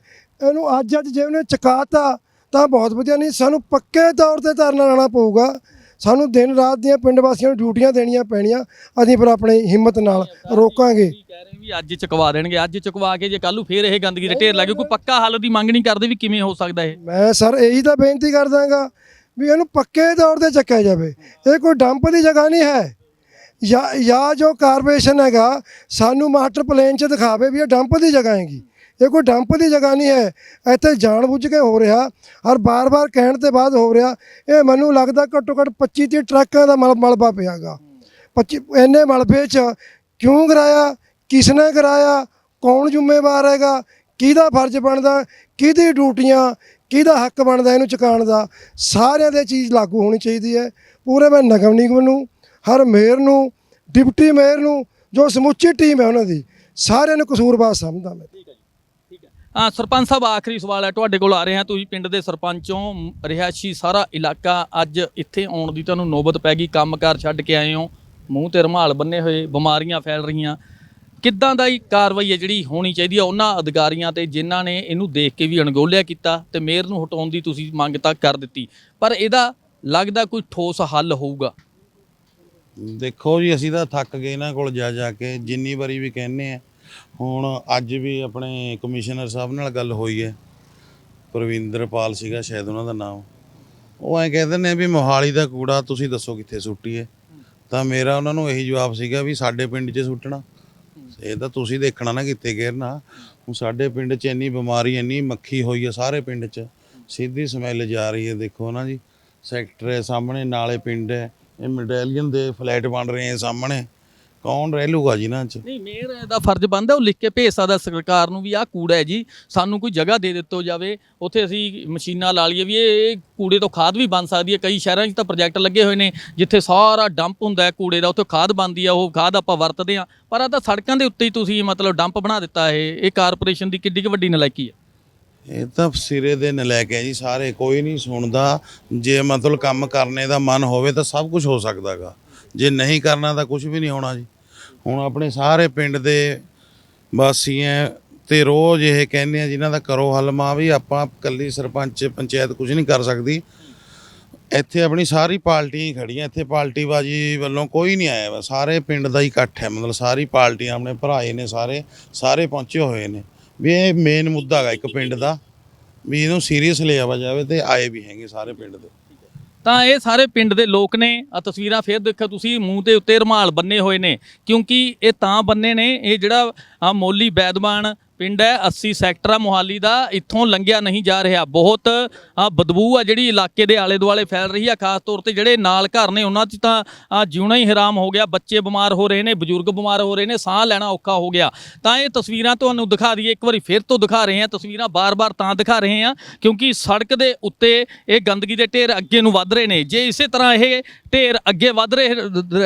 ਇਹਨੂੰ ਅੱਜ ਅੱਜ ਜੇ ਉਹਨੇ ਚਕਾਤਾ ਤਾਂ ਬਹੁਤ ਵਧੀਆ ਨਹੀਂ ਸਾਨੂੰ ਪੱਕੇ ਤੌਰ ਤੇ ਧਰਨਾ ਲਾਣਾ ਪਊਗਾ। ਸਾਨੂੰ ਦਿਨ ਰਾਤ ਦੀਆਂ ਪਿੰਡ ਵਾਸੀਆਂ ਨੂੰ ਡਿਊਟੀਆਂ ਦੇਣੀਆਂ ਪੈਣੀਆਂ ਅਸੀਂ ਫਿਰ ਆਪਣੀ ਹਿੰਮਤ ਨਾਲ ਰੋਕਾਂਗੇ। ਕੀ ਕਹਿ ਰਹੇ ਵੀ ਅੱਜ ਚੁਕਵਾ ਦੇਣਗੇ ਅੱਜ ਚੁਕਵਾ ਕੇ ਜੇ ਕੱਲ ਨੂੰ ਫੇਰ ਇਹ ਗੰਦਗੀ ਦੇ ਢੇਰ ਲੱਗੇ ਕੋਈ ਪੱਕਾ ਹੱਲ ਦੀ ਮੰਗ ਨਹੀਂ ਕਰਦੇ ਵੀ ਕਿਵੇਂ ਹੋ ਸਕਦਾ ਇਹ। ਮੈਂ ਸਰ ਇਹੀ ਤਾਂ ਬੇਨਤੀ ਕਰਦਾਗਾ ਵੀ ਇਹਨੂੰ ਪੱਕੇ ਤੌਰ ਤੇ ਚੱਕਿਆ ਜਾਵੇ। ਇਹ ਕੋਈ ਡੰਪ ਦੀ ਜਗ੍ਹਾ ਨਹੀਂ ਹੈ। ਜਾਂ ਜਾਂ ਜੋ ਕਾਰਪੋਰੇਸ਼ਨ ਹੈਗਾ, ਸਾਨੂੰ ਮਾਸਟਰ ਪਲਾਨ 'ਚ ਦਿਖਾਵੇ ਵੀ ਇਹ ਡੰਪ ਦੀ ਜਗ੍ਹਾ ਹੈਗੀ। ਇਹ ਕੋਈ ਡੰਪ ਦੀ ਜਗ੍ਹਾ ਨਹੀਂ ਹੈ। ਇੱਥੇ ਜਾਣਬੁੱਝ ਕੇ ਹੋ ਰਿਹਾ। ਔਰ ਬਾਰ-ਬਾਰ ਕਹਿਣ ਤੇ ਬਾਅਦ ਹੋ ਰਿਹਾ, ਇਹ ਮੈਨੂੰ ਲੱਗਦਾ ਘੱਟੋ ਘੱਟ 25 30 ਟਰੱਕਾਂ ਦਾ ਮਲ, ਮਲਬਾ ਪਿਆਗਾ। 25 ਇੰਨੇ ਮਲਬੇ 'ਚ ਕਿਉਂ ਕਰਾਇਆ ਕਿਸ ਨੇ ਕਰਾਇਆ ਕੌਣ ਜ਼ਿੰਮੇਵਾਰ ਹੈਗਾ? ਕਿਹਦਾ ਫਰਜ਼ ਬਣਦਾ? ਕਿਹਦੀ ਡਿਊਟੀਆਂ? ਕਿਹਦਾ ਹੱਕ ਬਣਦਾ ਇਹਨੂੰ ਚੁਕਾਉਣ ਦਾ? ਸਾਰਿਆਂ ਦੇ ਚੀਜ਼ ਲਾਗੂ ਹੋਣੀ ਚਾਹੀਦੀ ਹੈ। ਪੂਰੇ ਮੈਂ ਨਗਮ ਨਿਗਮ ਨੂੰ, ਹਰ ਮੇਅਰ ਨੂੰ, ਡਿਪਟੀ ਮੇਅਰ ਨੂੰ, ਜੋ ਸਮੁੱਚੀ ਟੀਮ ਹੈ ਉਹਨਾਂ ਦੀ, ਸਾਰਿਆਂ ਨੂੰ ਕਸੂਰਵਾਰ ਸਮਝਦਾ ਮੈਂ। ਠੀਕ ਹੈ ਠੀਕ ਹੈ। ਹਾਂ, ਸਰਪੰਚ ਸਾਹਿਬ, ਆਖਰੀ ਸਵਾਲ ਹੈ। ਤੁਹਾਡੇ ਕੋਲ ਆ ਰਹੇ ਹਾਂ ਤੁਸੀਂ, ਪਿੰਡ ਦੇ ਸਰਪੰਚੋਂ। ਰਿਹਾਇਸ਼ੀ ਸਾਰਾ ਇਲਾਕਾ ਅੱਜ ਇੱਥੇ ਆਉਣ ਦੀ ਤੁਹਾਨੂੰ ਨੌਬਤ ਪੈ ਗਈ। ਕੰਮਕਾਰ ਛੱਡ ਕੇ ਆਏ ਹੋ। ਮੂੰਹ ਤੇ ਰੁਮਾਲ ਬੰਨੇ ਹੋਏ, ਬਿਮਾਰੀਆਂ ਫੈਲ ਰਹੀਆਂ। ਕਿੱਦਾਂ ਦਾ ਹੀ ਕਾਰਵਾਈ ਹੈ ਜਿਹੜੀ ਹੋਣੀ ਚਾਹੀਦੀ ਹੈ ਉਹਨਾਂ ਅਧਿਕਾਰੀਆਂ ਤੇ ਜਿਨ੍ਹਾਂ ਨੇ ਇਹਨੂੰ ਦੇਖ ਕੇ ਵੀ ਅਣਗੋਲਿਆ ਕੀਤਾ ਤੇ ਮੇਅਰ ਨੂੰ ਹਟਾਉਣ ਦੀ ਤੁਸੀਂ ਮੰਗ ਤਾਂ ਕਰ ਦਿੱਤੀ। ਪਰ ਇਹਦਾ ਲੱਗਦਾ ਕੋਈ ਠੋਸ ਹੱਲ ਹੋਊਗਾ। ਦੇਖੋ ਜੀ, ਅਸੀਂ ਤਾਂ ਥੱਕ ਗਏ ਇਹਨਾਂ ਕੋਲ ਜਾ ਜਾ ਕੇ, ਜਿੰਨੀ ਵਾਰੀ ਵੀ ਕਹਿੰਨੇ ਆ। ਹੁਣ ਅੱਜ ਵੀ ਆਪਣੇ ਕਮਿਸ਼ਨਰ ਸਾਹਿਬ ਨਾਲ ਗੱਲ ਹੋਈ ਹੈ। ਪ੍ਰਵਿੰਦਰਪਾਲ ਸੀਗਾ, ਸ਼ਾਇਦ ਉਹਨਾਂ ਦਾ ਨਾਮ। ਉਹ ਐਂ ਕਹਿੰਦੇ ਨੇ ਵੀ ਮੋਹਾਲੀ ਦਾ ਕੂੜਾ ਤੁਸੀਂ ਦੱਸੋ ਕਿੱਥੇ ਸੁੱਟੀਏ ਤਾਂ ਮੇਰਾ ਉਹਨਾਂ ਨੂੰ ਇਹੀ ਜਵਾਬ ਸੀਗਾ ਵੀ ਸਾਡੇ ਪਿੰਡ 'ਚ ਸੁੱਟਣਾ। ਇਹ ਤਾਂ ਤੁਸੀਂ ਦੇਖਣਾ ਨਾ ਕਿਤੇ ਗਿਰਨਾ ਹੁਣ ਸਾਡੇ ਪਿੰਡ 'ਚ ਇੰਨੀ ਬਿਮਾਰੀ, ਇੰਨੀ ਮੱਖੀ ਹੋਈ ਹੈ ਸਾਰੇ ਪਿੰਡ 'ਚ। ਸਿੱਧੀ ਸਮੈਲ ਜਾ ਰਹੀ ਹੈ, ਦੇਖੋ ਨਾ ਜੀ। ਸੈਕਟਰ ਹੈ ਸਾਹਮਣੇ, ਨਾਲੇ ਪਿੰਡ ਹੈ। ਇਹ ਮੈਡੈਲੀਅਨ ਦੇ ਫਲੈਟ ਬਣ ਰਹੇ ਹੈ ਸਾਹਮਣੇ। ਕੌਣ ਰਹਿ ਲੂਗਾ ਜੀ ਇਹਨਾਂ 'ਚ? ਨਹੀਂ ਮੇਅਰ ਦਾ ਫਰਜ਼ ਬਣਦਾ ਉਹ ਲਿਖ ਕੇ ਭੇਜ ਸਕਦਾ ਸਰਕਾਰ ਨੂੰ ਵੀ ਆਹ ਕੂੜਾ ਹੈ ਜੀ ਸਾਨੂੰ ਕੋਈ ਜਗ੍ਹਾ ਦੇ ਦਿੱਤੋ ਜਾਵੇ ਉੱਥੇ ਅਸੀਂ ਮਸ਼ੀਨਾਂ ਲਾ ਲਈਏ ਵੀ ਇਹ ਇਹ ਕੂੜੇ ਤੋਂ ਖਾਦ ਵੀ ਬਣ ਸਕਦੀ ਹੈ ਕਈ ਸ਼ਹਿਰਾਂ 'ਚ ਤਾਂ ਪ੍ਰੋਜੈਕਟ ਲੱਗੇ ਹੋਏ ਨੇ ਜਿੱਥੇ ਸਾਰਾ ਡੰਪ ਹੁੰਦਾ ਹੈ ਕੂੜੇ ਦਾ ਉੱਥੇ ਖਾਦ ਬਣਦੀ ਆ ਉਹ ਖਾਦ ਆਪਾਂ ਵਰਤਦੇ ਆ ਪਰ ਆ ਤਾਂ ਸੜਕਾਂ ਦੇ ਉੱਤੇ ਹੀ ਤੁਸੀਂ ਮਤਲਬ ਡੰਪ ਬਣਾ ਦਿੱਤਾ ਇਹ ਇਹ ਕਾਰਪੋਰੇਸ਼ਨ ਦੀ ਕਿੱਡੀ ਕੁ ਵੱਡੀ ਨਲਾਇਕੀ ਹੈ। ਇਹ ਤਾਂ ਸਿਰੇ ਦੇ ਨਲਾਇਕ ਹੈ ਜੀ ਸਾਰੇ ਕੋਈ ਨਹੀਂ ਸੁਣਦਾ ਜੇ ਮਤਲਬ ਕੰਮ ਕਰਨੇ ਦਾ ਮਨ ਹੋਵੇ ਤਾਂ ਸਭ ਕੁਝ ਹੋ ਸਕਦਾਗਾ ਜੇ ਨਹੀਂ ਕਰਨਾ ਤਾਂ ਕੁਝ ਵੀ ਨਹੀਂ ਹੋਣਾ ਜੀ। ਹੁਣ ਆਪਣੇ ਸਾਰੇ ਪਿੰਡ ਦੇ ਵਾਸੀ ਐ ਤੇ ਰੋਜ਼ ਇਹ ਕਹਿੰਦੇ ਆ ਜਿਨ੍ਹਾਂ ਦਾ ਕਰੋ ਹੱਲ ਮਾਂ ਵੀ ਆਪਾਂ ਕੱਲੀ ਸਰਪੰਚ, ਪੰਚਾਇਤ ਕੁਝ ਨਹੀਂ ਕਰ ਸਕਦੀ। ਇੱਥੇ ਆਪਣੀ ਸਾਰੀ ਪਾਰਟੀਆਂ ਹੀ ਖੜੀਆਂ, ਇੱਥੇ ਪਾਰਟੀ ਬਾਜੀ ਵੱਲੋਂ ਕੋਈ ਨਹੀਂ ਆਇਆ ਵਾ। ਸਾਰੇ ਪਿੰਡ ਦਾ ਹੀ ਇਕੱਠ ਹੈ ਮਤਲਬ ਸਾਰੀ ਪਾਰਟੀਆਂ ਆਪਣੇ ਭਰਾਏ ਨੇ ਸਾਰੇ ਸਾਰੇ ਪਹੁੰਚੇ ਹੋਏ ਨੇ। ਵੀ ਇਹ ਮੇਨ ਮੁੱਦਾ ਹੈਗਾ ਇੱਕ ਪਿੰਡ ਦਾ, ਵੀ ਇਹਨੂੰ ਸੀਰੀਅਸ ਲਿਆ ਜਾਵੇ ਤੇ ਆਏ ਵੀ ਹੈਗੇ ਸਾਰੇ ਪਿੰਡ ਦੇ। ਤਾਂ ਇਹ ਸਾਰੇ ਪਿੰਡ ਦੇ ਲੋਕ ਨੇ ਆ ਤਸਵੀਰਾਂ ਫੇਰ ਦੇਖੋ ਤੁਸੀਂ, ਮੂੰਹ ਦੇ ਉੱਤੇ ਰੁਮਾਲ ਬੰਨੇ ਹੋਏ ਨੇ, ਕਿਉਂਕਿ ਇਹ ਤਾਂ ਬੰਨੇ ਨੇ, ਇਹ ਜਿਹੜਾ ਆ ਮੋਲੀ ਬੈਦਵਾਨ ਪਿੰਡ ਹੈ 80 ਸੈਕਟਰ ਆ, ਮੋਹਾਲੀ ਦਾ, ਇੱਥੋਂ ਲੰਘਿਆ ਨਹੀਂ ਜਾ ਰਿਹਾ। ਬਹੁਤ ਬਦਬੂ ਆ ਜਿਹੜੀ ਇਲਾਕੇ ਦੇ ਆਲੇ ਦੁਆਲੇ ਫੈਲ ਰਹੀ ਆ, ਖਾਸ ਤੌਰ ਤੇ ਜਿਹੜੇ ਨਾਲ ਘਰ ਨੇ, ਉਹਨਾਂ 'ਚ ਤਾਂ ਜਿਉਣਾ ਹੀ ਹਰਾਮ ਹੋ ਗਿਆ। ਬੱਚੇ ਬਿਮਾਰ ਹੋ ਰਹੇ ਨੇ, ਬਜ਼ੁਰਗ ਬਿਮਾਰ ਹੋ ਰਹੇ ਨੇ, ਸਾਹ ਲੈਣਾ ਔਖਾ ਹੋ ਗਿਆ। ਤਾਂ ਇਹ ਤਸਵੀਰਾਂ ਤੁਹਾਨੂੰ ਦਿਖਾ ਦਈਏ, ਇੱਕ ਵਾਰੀ ਫਿਰ ਤੋਂ ਦਿਖਾ ਰਹੇ ਹਾਂ ਤਸਵੀਰਾਂ ਬਾਰ-ਬਾਰ ਤਾਂ ਦਿਖਾ ਰਹੇ ਹਾਂ ਕਿਉਂਕਿ ਸੜਕ ਦੇ ਉੱਤੇ ਇਹ ਗੰਦਗੀ ਦੇ ਢੇਰ ਅੱਗੇ ਨੂੰ ਵੱਧ ਰਹੇ ਨੇ। ਜੇ ਇਸੇ ਤਰ੍ਹਾਂ ਇਹ ਢੇਰ ਅੱਗੇ ਵੱਧ ਰਹੇ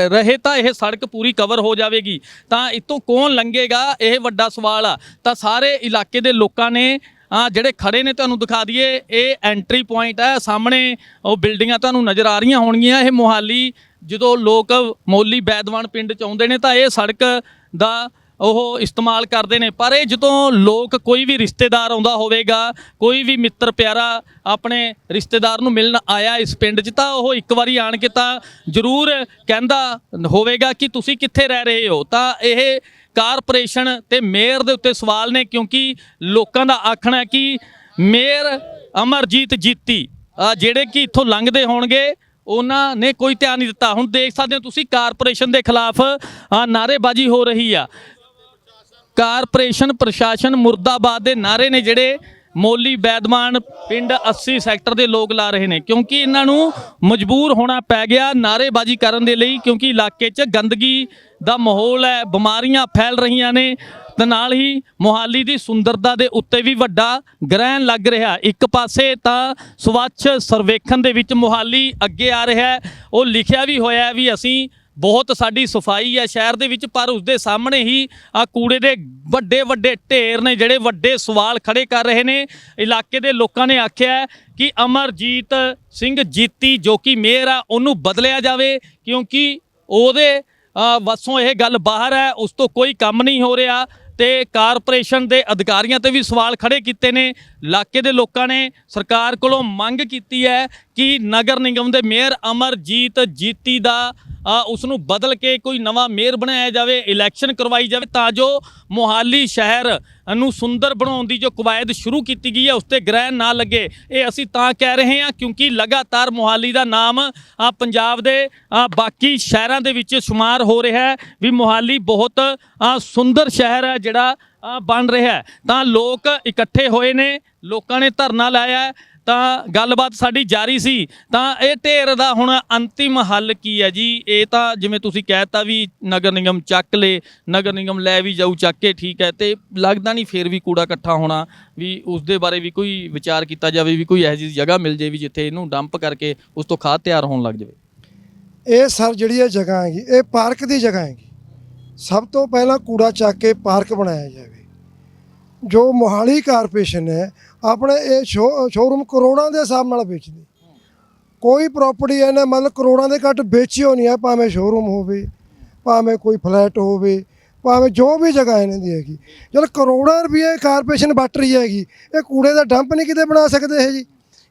ਰਹੇ ਤਾਂ ਇਹ ਸੜਕ ਪੂਰੀ ਕਵਰ ਹੋ ਜਾਵੇਗੀ। ਤਾਂ ਇਤੋਂ ਕੌਣ ਲੰਘੇਗਾ? ਇਹ ਵੱਡਾ ਸਵਾਲ ਆ। ਤਾਂ ਸਾਰੇ ਇਲਾਕੇ ਦੇ ਲੋਕਾਂ ਨੇ, ਆ, ਜਿਹੜੇ ਖੜੇ ਨੇ ਤੁਹਾਨੂੰ ਦਿਖਾ ਦਈਏ, ਇਹ ਐਂਟਰੀ ਪੁਆਇੰਟ ਹੈ ਸਾਹਮਣੇ ਉਹ ਬਿਲਡਿੰਗਾਂ ਤੁਹਾਨੂੰ ਨਜ਼ਰ ਆ ਰਹੀਆਂ ਹੋਣਗੀਆਂ। ਇਹ ਮੋਹਾਲੀ, ਜਦੋਂ ਲੋਕ ਮੋਲੀ ਬੈਦਵਾਨ ਪਿੰਡ ਚ ਆਉਂਦੇ ਨੇ ਤਾਂ ਇਹ ਸੜਕ ਦਾ ਉਹ ਇਸਤੇਮਾਲ ਕਰਦੇ ਨੇ। ਪਰ ਇਹ ਜਦੋਂ ਲੋਕ ਕੋਈ ਵੀ ਰਿਸ਼ਤੇਦਾਰ ਆਉਂਦਾ ਹੋਵੇਗਾ, ਕੋਈ ਵੀ ਮਿੱਤਰ ਪਿਆਰਾ ਆਪਣੇ ਰਿਸ਼ਤੇਦਾਰ ਨੂੰ ਮਿਲਣ ਆਇਆ ਇਸ ਪਿੰਡ 'ਚ, ਤਾਂ ਉਹ ਇੱਕ ਵਾਰੀ ਆਣ ਕੇ ਤਾਂ ਜ਼ਰੂਰ ਕਹਿੰਦਾ ਹੋਵੇਗਾ ਕਿ ਤੁਸੀਂ ਕਿੱਥੇ ਰਹਿ ਰਹੇ ਹੋ। ਤਾਂ ਇਹ ਕਾਰਪੋਰੇਸ਼ਨ ਤੇ ਮੇਅਰ ਦੇ ਉੱਤੇ ਸਵਾਲ ਨੇ, ਕਿਉਂਕਿ ਲੋਕਾਂ ਦਾ ਆਖਣਾ ਹੈ ਕਿ ਮੇਅਰ ਅਮਰਜੀਤ ਜੀਤੀ ਜਿਹੜੇ ਕਿ ਇੱਥੋਂ ਲੰਘਦੇ ਹੋਣਗੇ, ਉਹਨਾਂ ਨੇ ਕੋਈ ਧਿਆਨ ਨਹੀਂ ਦਿੱਤਾ। ਹੁਣ ਦੇਖ ਸਕਦੇ ਹੋ ਤੁਸੀਂ, ਕਾਰਪੋਰੇਸ਼ਨ ਦੇ ਖਿਲਾਫ ਅਹ ਨਾਅਰੇਬਾਜ਼ੀ ਹੋ ਰਹੀ ਆ। ਕਾਰਪੋਰੇਸ਼ਨ ਪ੍ਰਸ਼ਾਸਨ ਮੁਰਦਾਬਾਦ ਦੇ ਨਾਰੇ ਨੇ ਜਿਹੜੇ ਮੋਲੀ ਬੈਦਮਾਨ ਪਿੰਡ 80 ਸੈਕਟਰ ਦੇ ਲੋਕ ਲਾ ਰਹੇ ਨੇ, ਕਿਉਂਕਿ ਇਹਨਾਂ ਨੂੰ ਮਜਬੂਰ ਹੋਣਾ ਪੈ ਗਿਆ ਨਾਰੇਬਾਜ਼ੀ ਕਰਨ ਦੇ ਲਈ, ਕਿਉਂਕਿ ਇਲਾਕੇ 'ਚ ਗੰਦਗੀ ਦਾ ਮਾਹੌਲ ਹੈ, ਬਿਮਾਰੀਆਂ ਫੈਲ ਰਹੀਆਂ ਨੇ, ਤੇ ਨਾਲ ਹੀ ਮੋਹਾਲੀ ਦੀ ਸੁੰਦਰਤਾ ਦੇ ਉੱਤੇ ਵੀ ਵੱਡਾ ਗ੍ਰਹਿਣ ਲੱਗ ਰਿਹਾ। ਇੱਕ ਪਾਸੇ ਤਾਂ ਸਵੱਛ ਸਰਵੇਖਣ ਦੇ ਵਿੱਚ ਮੋਹਾਲੀ ਅੱਗੇ ਆ ਰਿਹਾ ਉਹ ਲਿਖਿਆ ਵੀ ਹੋਇਆ ਵੀ ਅਸੀਂ ਬਹੁਤ ਸਾਡੀ ਸਫ਼ਾਈ ਹੈ ਸ਼ਹਿਰ ਦੇ ਵਿੱਚ, ਪਰ ਉਸਦੇ ਸਾਹਮਣੇ ਹੀ ਆ ਕੂੜੇ ਦੇ ਵੱਡੇ ਵੱਡੇ ਢੇਰ ਨੇ ਜਿਹੜੇ ਵੱਡੇ ਸਵਾਲ ਖੜੇ ਕਰ ਰਹੇ ਨੇ। ਇਲਾਕੇ ਦੇ ਲੋਕਾਂ ਨੇ ਆਖਿਆ ਕਿ ਅਮਰਜੀਤ ਸਿੰਘ ਜੀਤੀ ਜੋ ਕਿ ਮੇਅਰ ਆ, ਉਹਨੂੰ ਬਦਲਿਆ ਜਾਵੇ, ਕਿਉਂਕਿ ਉਹਦੇ ਵਸੋਂ ਇਹ ਗੱਲ ਬਾਹਰ ਹੈ, ਉਸ ਤੋਂ ਕੋਈ ਕੰਮ ਨਹੀਂ ਹੋ ਰਿਹਾ ਤੇ ਕਾਰਪੋਰੇਸ਼ਨ ਦੇ ਅਧਿਕਾਰੀਆਂ ਤੇ ਵੀ ਸਵਾਲ ਖੜੇ ਕੀਤੇ ਨੇ। ਇਲਾਕੇ ਦੇ ਲੋਕਾਂ ਨੇ ਸਰਕਾਰ ਕੋਲੋਂ ਮੰਗ ਕੀਤੀ ਹੈ ਕਿ ਨਗਰ ਨਿਗਮ ਦੇ ਮੇਅਰ ਅਮਰਜੀਤ ਜੀਤੀ ਦਾ ਉਸ ਨੂੰ ਬਦਲ ਕੇ ਕੋਈ ਨਵਾਂ ਮੇਅਰ ਬਣਾਇਆ ਜਾਵੇ ਇਲੈਕਸ਼ਨ ਕਰਵਾਈ ਜਾਵੇ, ਤਾਂ ਜੋ ਮੋਹਾਲੀ ਸ਼ਹਿਰ ਨੂੰ ਸੁੰਦਰ ਬਣਾਉਣ ਦੀ ਜੋ ਕਵਾਇਦ ਸ਼ੁਰੂ ਕੀਤੀ ਗਈ ਹੈ ਉਸ ਤੇ ਗ੍ਰਹਿਣ ਨਾ ਲੱਗੇ। ਇਹ ਅਸੀਂ ਤਾਂ ਕਹਿ ਰਹੇ ਹਾਂ ਕਿਉਂਕਿ ਲਗਾਤਾਰ ਮੋਹਾਲੀ ਦਾ ਨਾਮ ਪੰਜਾਬ ਦੇ ਬਾਕੀ ਸ਼ਹਿਰਾਂ ਦੇ ਵਿੱਚ ਸ਼ੁਮਾਰ ਹੋ ਰਿਹਾ ਹੈ ਵੀ ਮੋਹਾਲੀ ਬਹੁਤ ਸੁੰਦਰ ਸ਼ਹਿਰ ਹੈ ਜਿਹੜਾ ਬਣ ਰਿਹਾ ਤਾਂ ਲੋਕ ਇਕੱਠੇ ਹੋਏ ਨੇ, ਲੋਕਾਂ ਨੇ ਧਰਨਾ ਲਾਇਆ ਤਾਂ ਗੱਲਬਾਤ ਸਾਡੀ ਜਾਰੀ ਸੀ। ਤਾਂ ਇਹ ਢੇਰ ਦਾ ਹੁਣ ਅੰਤਿਮ ਹੱਲ ਕੀ ਹੈ ਜੀ? ਇਹ ਤਾਂ ਜਿਵੇਂ ਤੁਸੀਂ ਕਹਿਤਾ ਵੀ ਨਗਰ ਨਿਗਮ ਚੱਕ ਲੇ, ਨਗਰ ਨਿਗਮ ਲੈ ਵੀ ਜਾਊ, ਚੱਕ ਕੇ ਠੀਕ ਹੈ ਤੇ ਲੱਗਦਾ ਨਹੀਂ ਫੇਰ ਵੀ ਕੂੜਾ ਇਕੱਠਾ ਹੋਣਾ ਵੀ ਉਸ ਦੇ ਬਾਰੇ ਵੀ ਕੋਈ ਵਿਚਾਰ ਕੀਤਾ ਜਾਵੇ ਵੀ ਕੋਈ ਇਹੋ ਜਿਹੀ ਜਗ੍ਹਾ ਮਿਲ ਜੇ ਵੀ ਜਿੱਥੇ ਇਹਨੂੰ ਡੰਪ ਕਰਕੇ ਉਸ ਤੋਂ ਖਾਦ ਤਿਆਰ ਹੋਣ ਲੱਗ ਜਾਵੇ। ਇਹ ਸਰ ਜਿਹੜੀ ਇਹ ਜਗ੍ਹਾ ਹੈਗੀ, ਇਹ ਪਾਰਕ ਦੀ ਜਗ੍ਹਾ ਹੈਗੀ। ਸਭ ਤੋਂ ਪਹਿਲਾਂ ਕੂੜਾ ਚੱਕ ਕੇ ਪਾਰਕ ਬਣਾਇਆ ਜਾਵੇ। ਜੋ ਮੋਹਾਲੀ ਕਾਰਪੋਰੇਸ਼ਨ ਹੈ ਆਪਣੇ ਇਹ ਸ਼ੋ- ਸ਼ੋਰੂਮ ਕਰੋੜਾਂ ਦੇ ਹਿਸਾਬ ਨਾਲ ਵੇਚਦੀ। ਕੋਈ ਪ੍ਰਾਪਰਟੀ ਇਹਨੇ ਮਤਲਬ ਕਰੋੜਾਂ ਦੇ ਘੱਟ ਵੇਚੀ ਹੋਣੀ ਹੈ ਭਾਵੇਂ ਸ਼ੋਰੂਮ ਹੋਵੇ, ਭਾਵੇਂ ਕੋਈ ਫਲੈਟ ਹੋਵੇ, ਭਾਵੇਂ ਜੋ ਵੀ ਜਗ੍ਹਾ ਇਹਨਾਂ ਦੀ ਹੈਗੀ। ਚਲ ਕਰੋੜਾਂ ਰੁਪਏ ਕਾਰਪੋਰੇਸ਼ਨ ਵੱਟ ਰਹੀ ਹੈਗੀ, ਇਹ ਕੂੜੇ ਦਾ ਡੰਪ ਨਹੀਂ ਕਿਤੇ ਬਣਾ ਸਕਦੇ ਇਹ ਜੀ।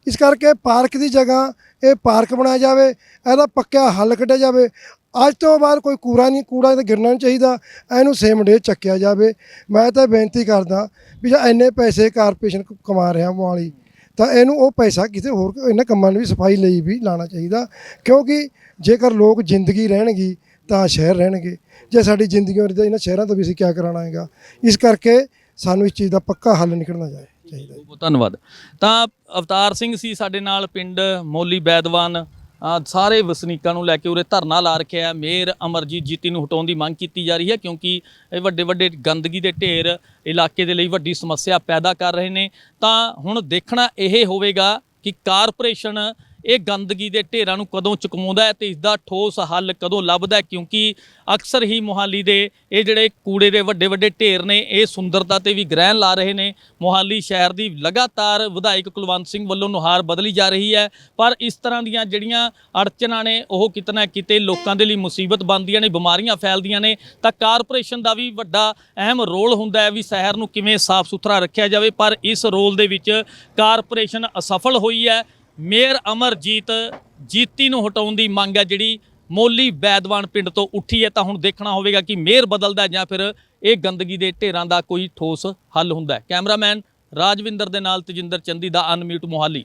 ਇਸ ਕਰਕੇ ਪਾਰਕ ਦੀ ਜਗ੍ਹਾ, ਇਹ ਪਾਰਕ ਬਣਾਇਆ ਜਾਵੇ, ਇਹਦਾ ਪੱਕਾ ਹੱਲ ਕੱਢਿਆ ਜਾਵੇ। ਅੱਜ ਤੋਂ ਬਾਅਦ ਕੋਈ ਕੂੜਾ ਨਹੀਂ, ਕੂੜਾ ਤਾਂ ਗਿਰਨਾ ਨਹੀਂ ਚਾਹੀਦਾ। ਇਹਨੂੰ ਸੇਮ ਡੇ ਚੱਕਿਆ ਜਾਵੇ। ਮੈਂ ਤਾਂ ਬੇਨਤੀ ਕਰਦਾ ਵੀ ਜੇ ਇੰਨੇ ਪੈਸੇ ਕਾਰਪੋਰੇਸ਼ਨ ਕਮਾ ਰਿਹਾ ਮੋਹਾਲੀ, ਤਾਂ ਇਹਨੂੰ ਉਹ ਪੈਸਾ ਕਿਸੇ ਹੋਰ ਇਹਨਾਂ ਕੰਮਾਂ ਨੂੰ ਵੀ ਸਫ਼ਾਈ ਲਈ ਵੀ ਲਾਣਾ ਚਾਹੀਦਾ। ਕਿਉਂਕਿ ਜੇਕਰ ਲੋਕ ਜ਼ਿੰਦਗੀ ਰਹਿਣਗੇ, ਤਾਂ ਸ਼ਹਿਰ ਰਹਿਣਗੇ। ਜੇ ਸਾਡੀ ਜ਼ਿੰਦਗੀ ਹੋਣੀ ਇਹਨਾਂ ਸ਼ਹਿਰਾਂ ਤੋਂ ਵੀ ਅਸੀਂ ਕੀ ਕਰਾਉਣਾ ਹੈਗਾ? ਇਸ ਕਰਕੇ ਸਾਨੂੰ ਇਸ ਚੀਜ਼ ਦਾ ਪੱਕਾ ਹੱਲ ਨਿਕਲਣਾ ਜਾਏ ਚਾਹੀਦਾ ਬਹੁਤ ਧੰਨਵਾਦ। ਤਾਂ ਅਵਤਾਰ ਸਿੰਘ ਸੀ ਸਾਡੇ ਨਾਲ, ਪਿੰਡ ਮੋਲੀ ਬੈਦਵਾਨ। ਸਾਰੇ ਵਸਨੀਕਾਂ ਨੂੰ ਲੈ ਕੇ ਉਰੇ ਧਰਨਾ ਲਾ ਰੱਖਿਆ ਹੈ। ਮੇਅਰ ਅਮਰਜੀਤ ਜੀਤੀ ਨੂੰ ਹਟਾਉਣ ਦੀ ਮੰਗ ਕੀਤੀ ਜਾ ਰਹੀ ਹੈ ਕਿਉਂਕਿ ਇਹ ਵੱਡੇ ਵੱਡੇ ਗੰਦਗੀ ਦੇ ਢੇਰ ਇਲਾਕੇ ਦੇ ਲਈ ਵੱਡੀ ਸਮੱਸਿਆ ਪੈਦਾ ਕਰ ਰਹੇ ਨੇ। ਤਾਂ ਹੁਣ ਦੇਖਣਾ ਇਹ ਹੋਵੇਗਾ ਕਿ ਕਾਰਪੋਰੇਸ਼ਨ ਇਹ ਗੰਦਗੀ ਦੇ ਢੇਰਾਂ ਨੂੰ ਕਦੋਂ ਚੁਕਵਾਉਂਦਾ ਹੈ ਤੇ ਇਸ ਦਾ ਠੋਸ ਹੱਲ ਕਦੋਂ ਲੱਭਦਾ ਹੈ? ਕਿਉਂਕਿ ਅਕਸਰ ਹੀ ਮੋਹਾਲੀ ਦੇ ਇਹ ਜਿਹੜੇ ਕੂੜੇ ਦੇ ਵੱਡੇ ਵੱਡੇ ਢੇਰ ਨੇ, ਇਹ ਸੁੰਦਰਤਾ ਤੇ ਵੀ ਗ੍ਰਹਿਣ ਲਾ ਰਹੇ ਨੇ। ਮੋਹਾਲੀ ਸ਼ਹਿਰ ਦੀ ਲਗਾਤਾਰ ਵਿਧਾਇਕ ਕੁਲਵੰਤ ਸਿੰਘ ਵੱਲੋਂ ਨੁਹਾਰ ਬਦਲੀ ਜਾ ਰਹੀ ਹੈ। ਪਰ ਇਸ ਤਰ੍ਹਾਂ ਦੀਆਂ ਜਿਹੜੀਆਂ ਅੜਚਨਾਂ ਨੇ, ਉਹ ਕਿਤੇ ਨਾ ਕਿਤੇ ਲੋਕਾਂ ਦੇ ਲਈ ਮੁਸੀਬਤ ਬਣਦੀਆਂ ਨੇ, ਬਿਮਾਰੀਆਂ ਫੈਲਦੀਆਂ ਨੇ। ਤਾਂ ਕਾਰਪੋਰੇਸ਼ਨ ਦਾ ਵੀ ਵੱਡਾ ਅਹਿਮ ਰੋਲ ਹੁੰਦਾ ਹੈ ਵੀ ਸ਼ਹਿਰ ਨੂੰ ਕਿਵੇਂ ਸਾਫ਼ ਸੁਥਰਾ ਰੱਖਿਆ ਜਾਵੇ। ਪਰ ਇਸ ਰੋਲ ਦੇ ਵਿੱਚ ਕਾਰਪੋਰੇਸ਼ਨ ਅਸਫਲ ਹੋਈ ਹੈ। ਮੇਅਰ ਅਮਰਜੀਤ ਜੀਤੀ ਨੂੰ ਹਟਾਉਣ ਦੀ ਮੰਗ ਹੈ, ਜਿਹੜੀ ਮੋਲੀ ਬੈਦਵਾਨ ਪਿੰਡ ਤੋਂ ਉੱਠੀ ਹੈ, ਤਾਂ ਹੁਣ ਦੇਖਣਾ ਹੋਵੇਗਾ ਕਿ ਮੇਅਰ ਬਦਲਦਾ ਜਾਂ ਫਿਰ ਇਹ ਗੰਦਗੀ ਦੇ ਢੇਰਾਂ ਦਾ ਕੋਈ ਠੋਸ ਹੱਲ ਹੁੰਦਾ ਹੈ। ਕੈਮਰਾਮੈਨ ਰਾਜਵਿੰਦਰ ਦੇ ਨਾਲ ਤਜਿੰਦਰ ਚੰਦੀ ਦਾ ਅਨਮਿਊਟ ਮੋਹਾਲੀ।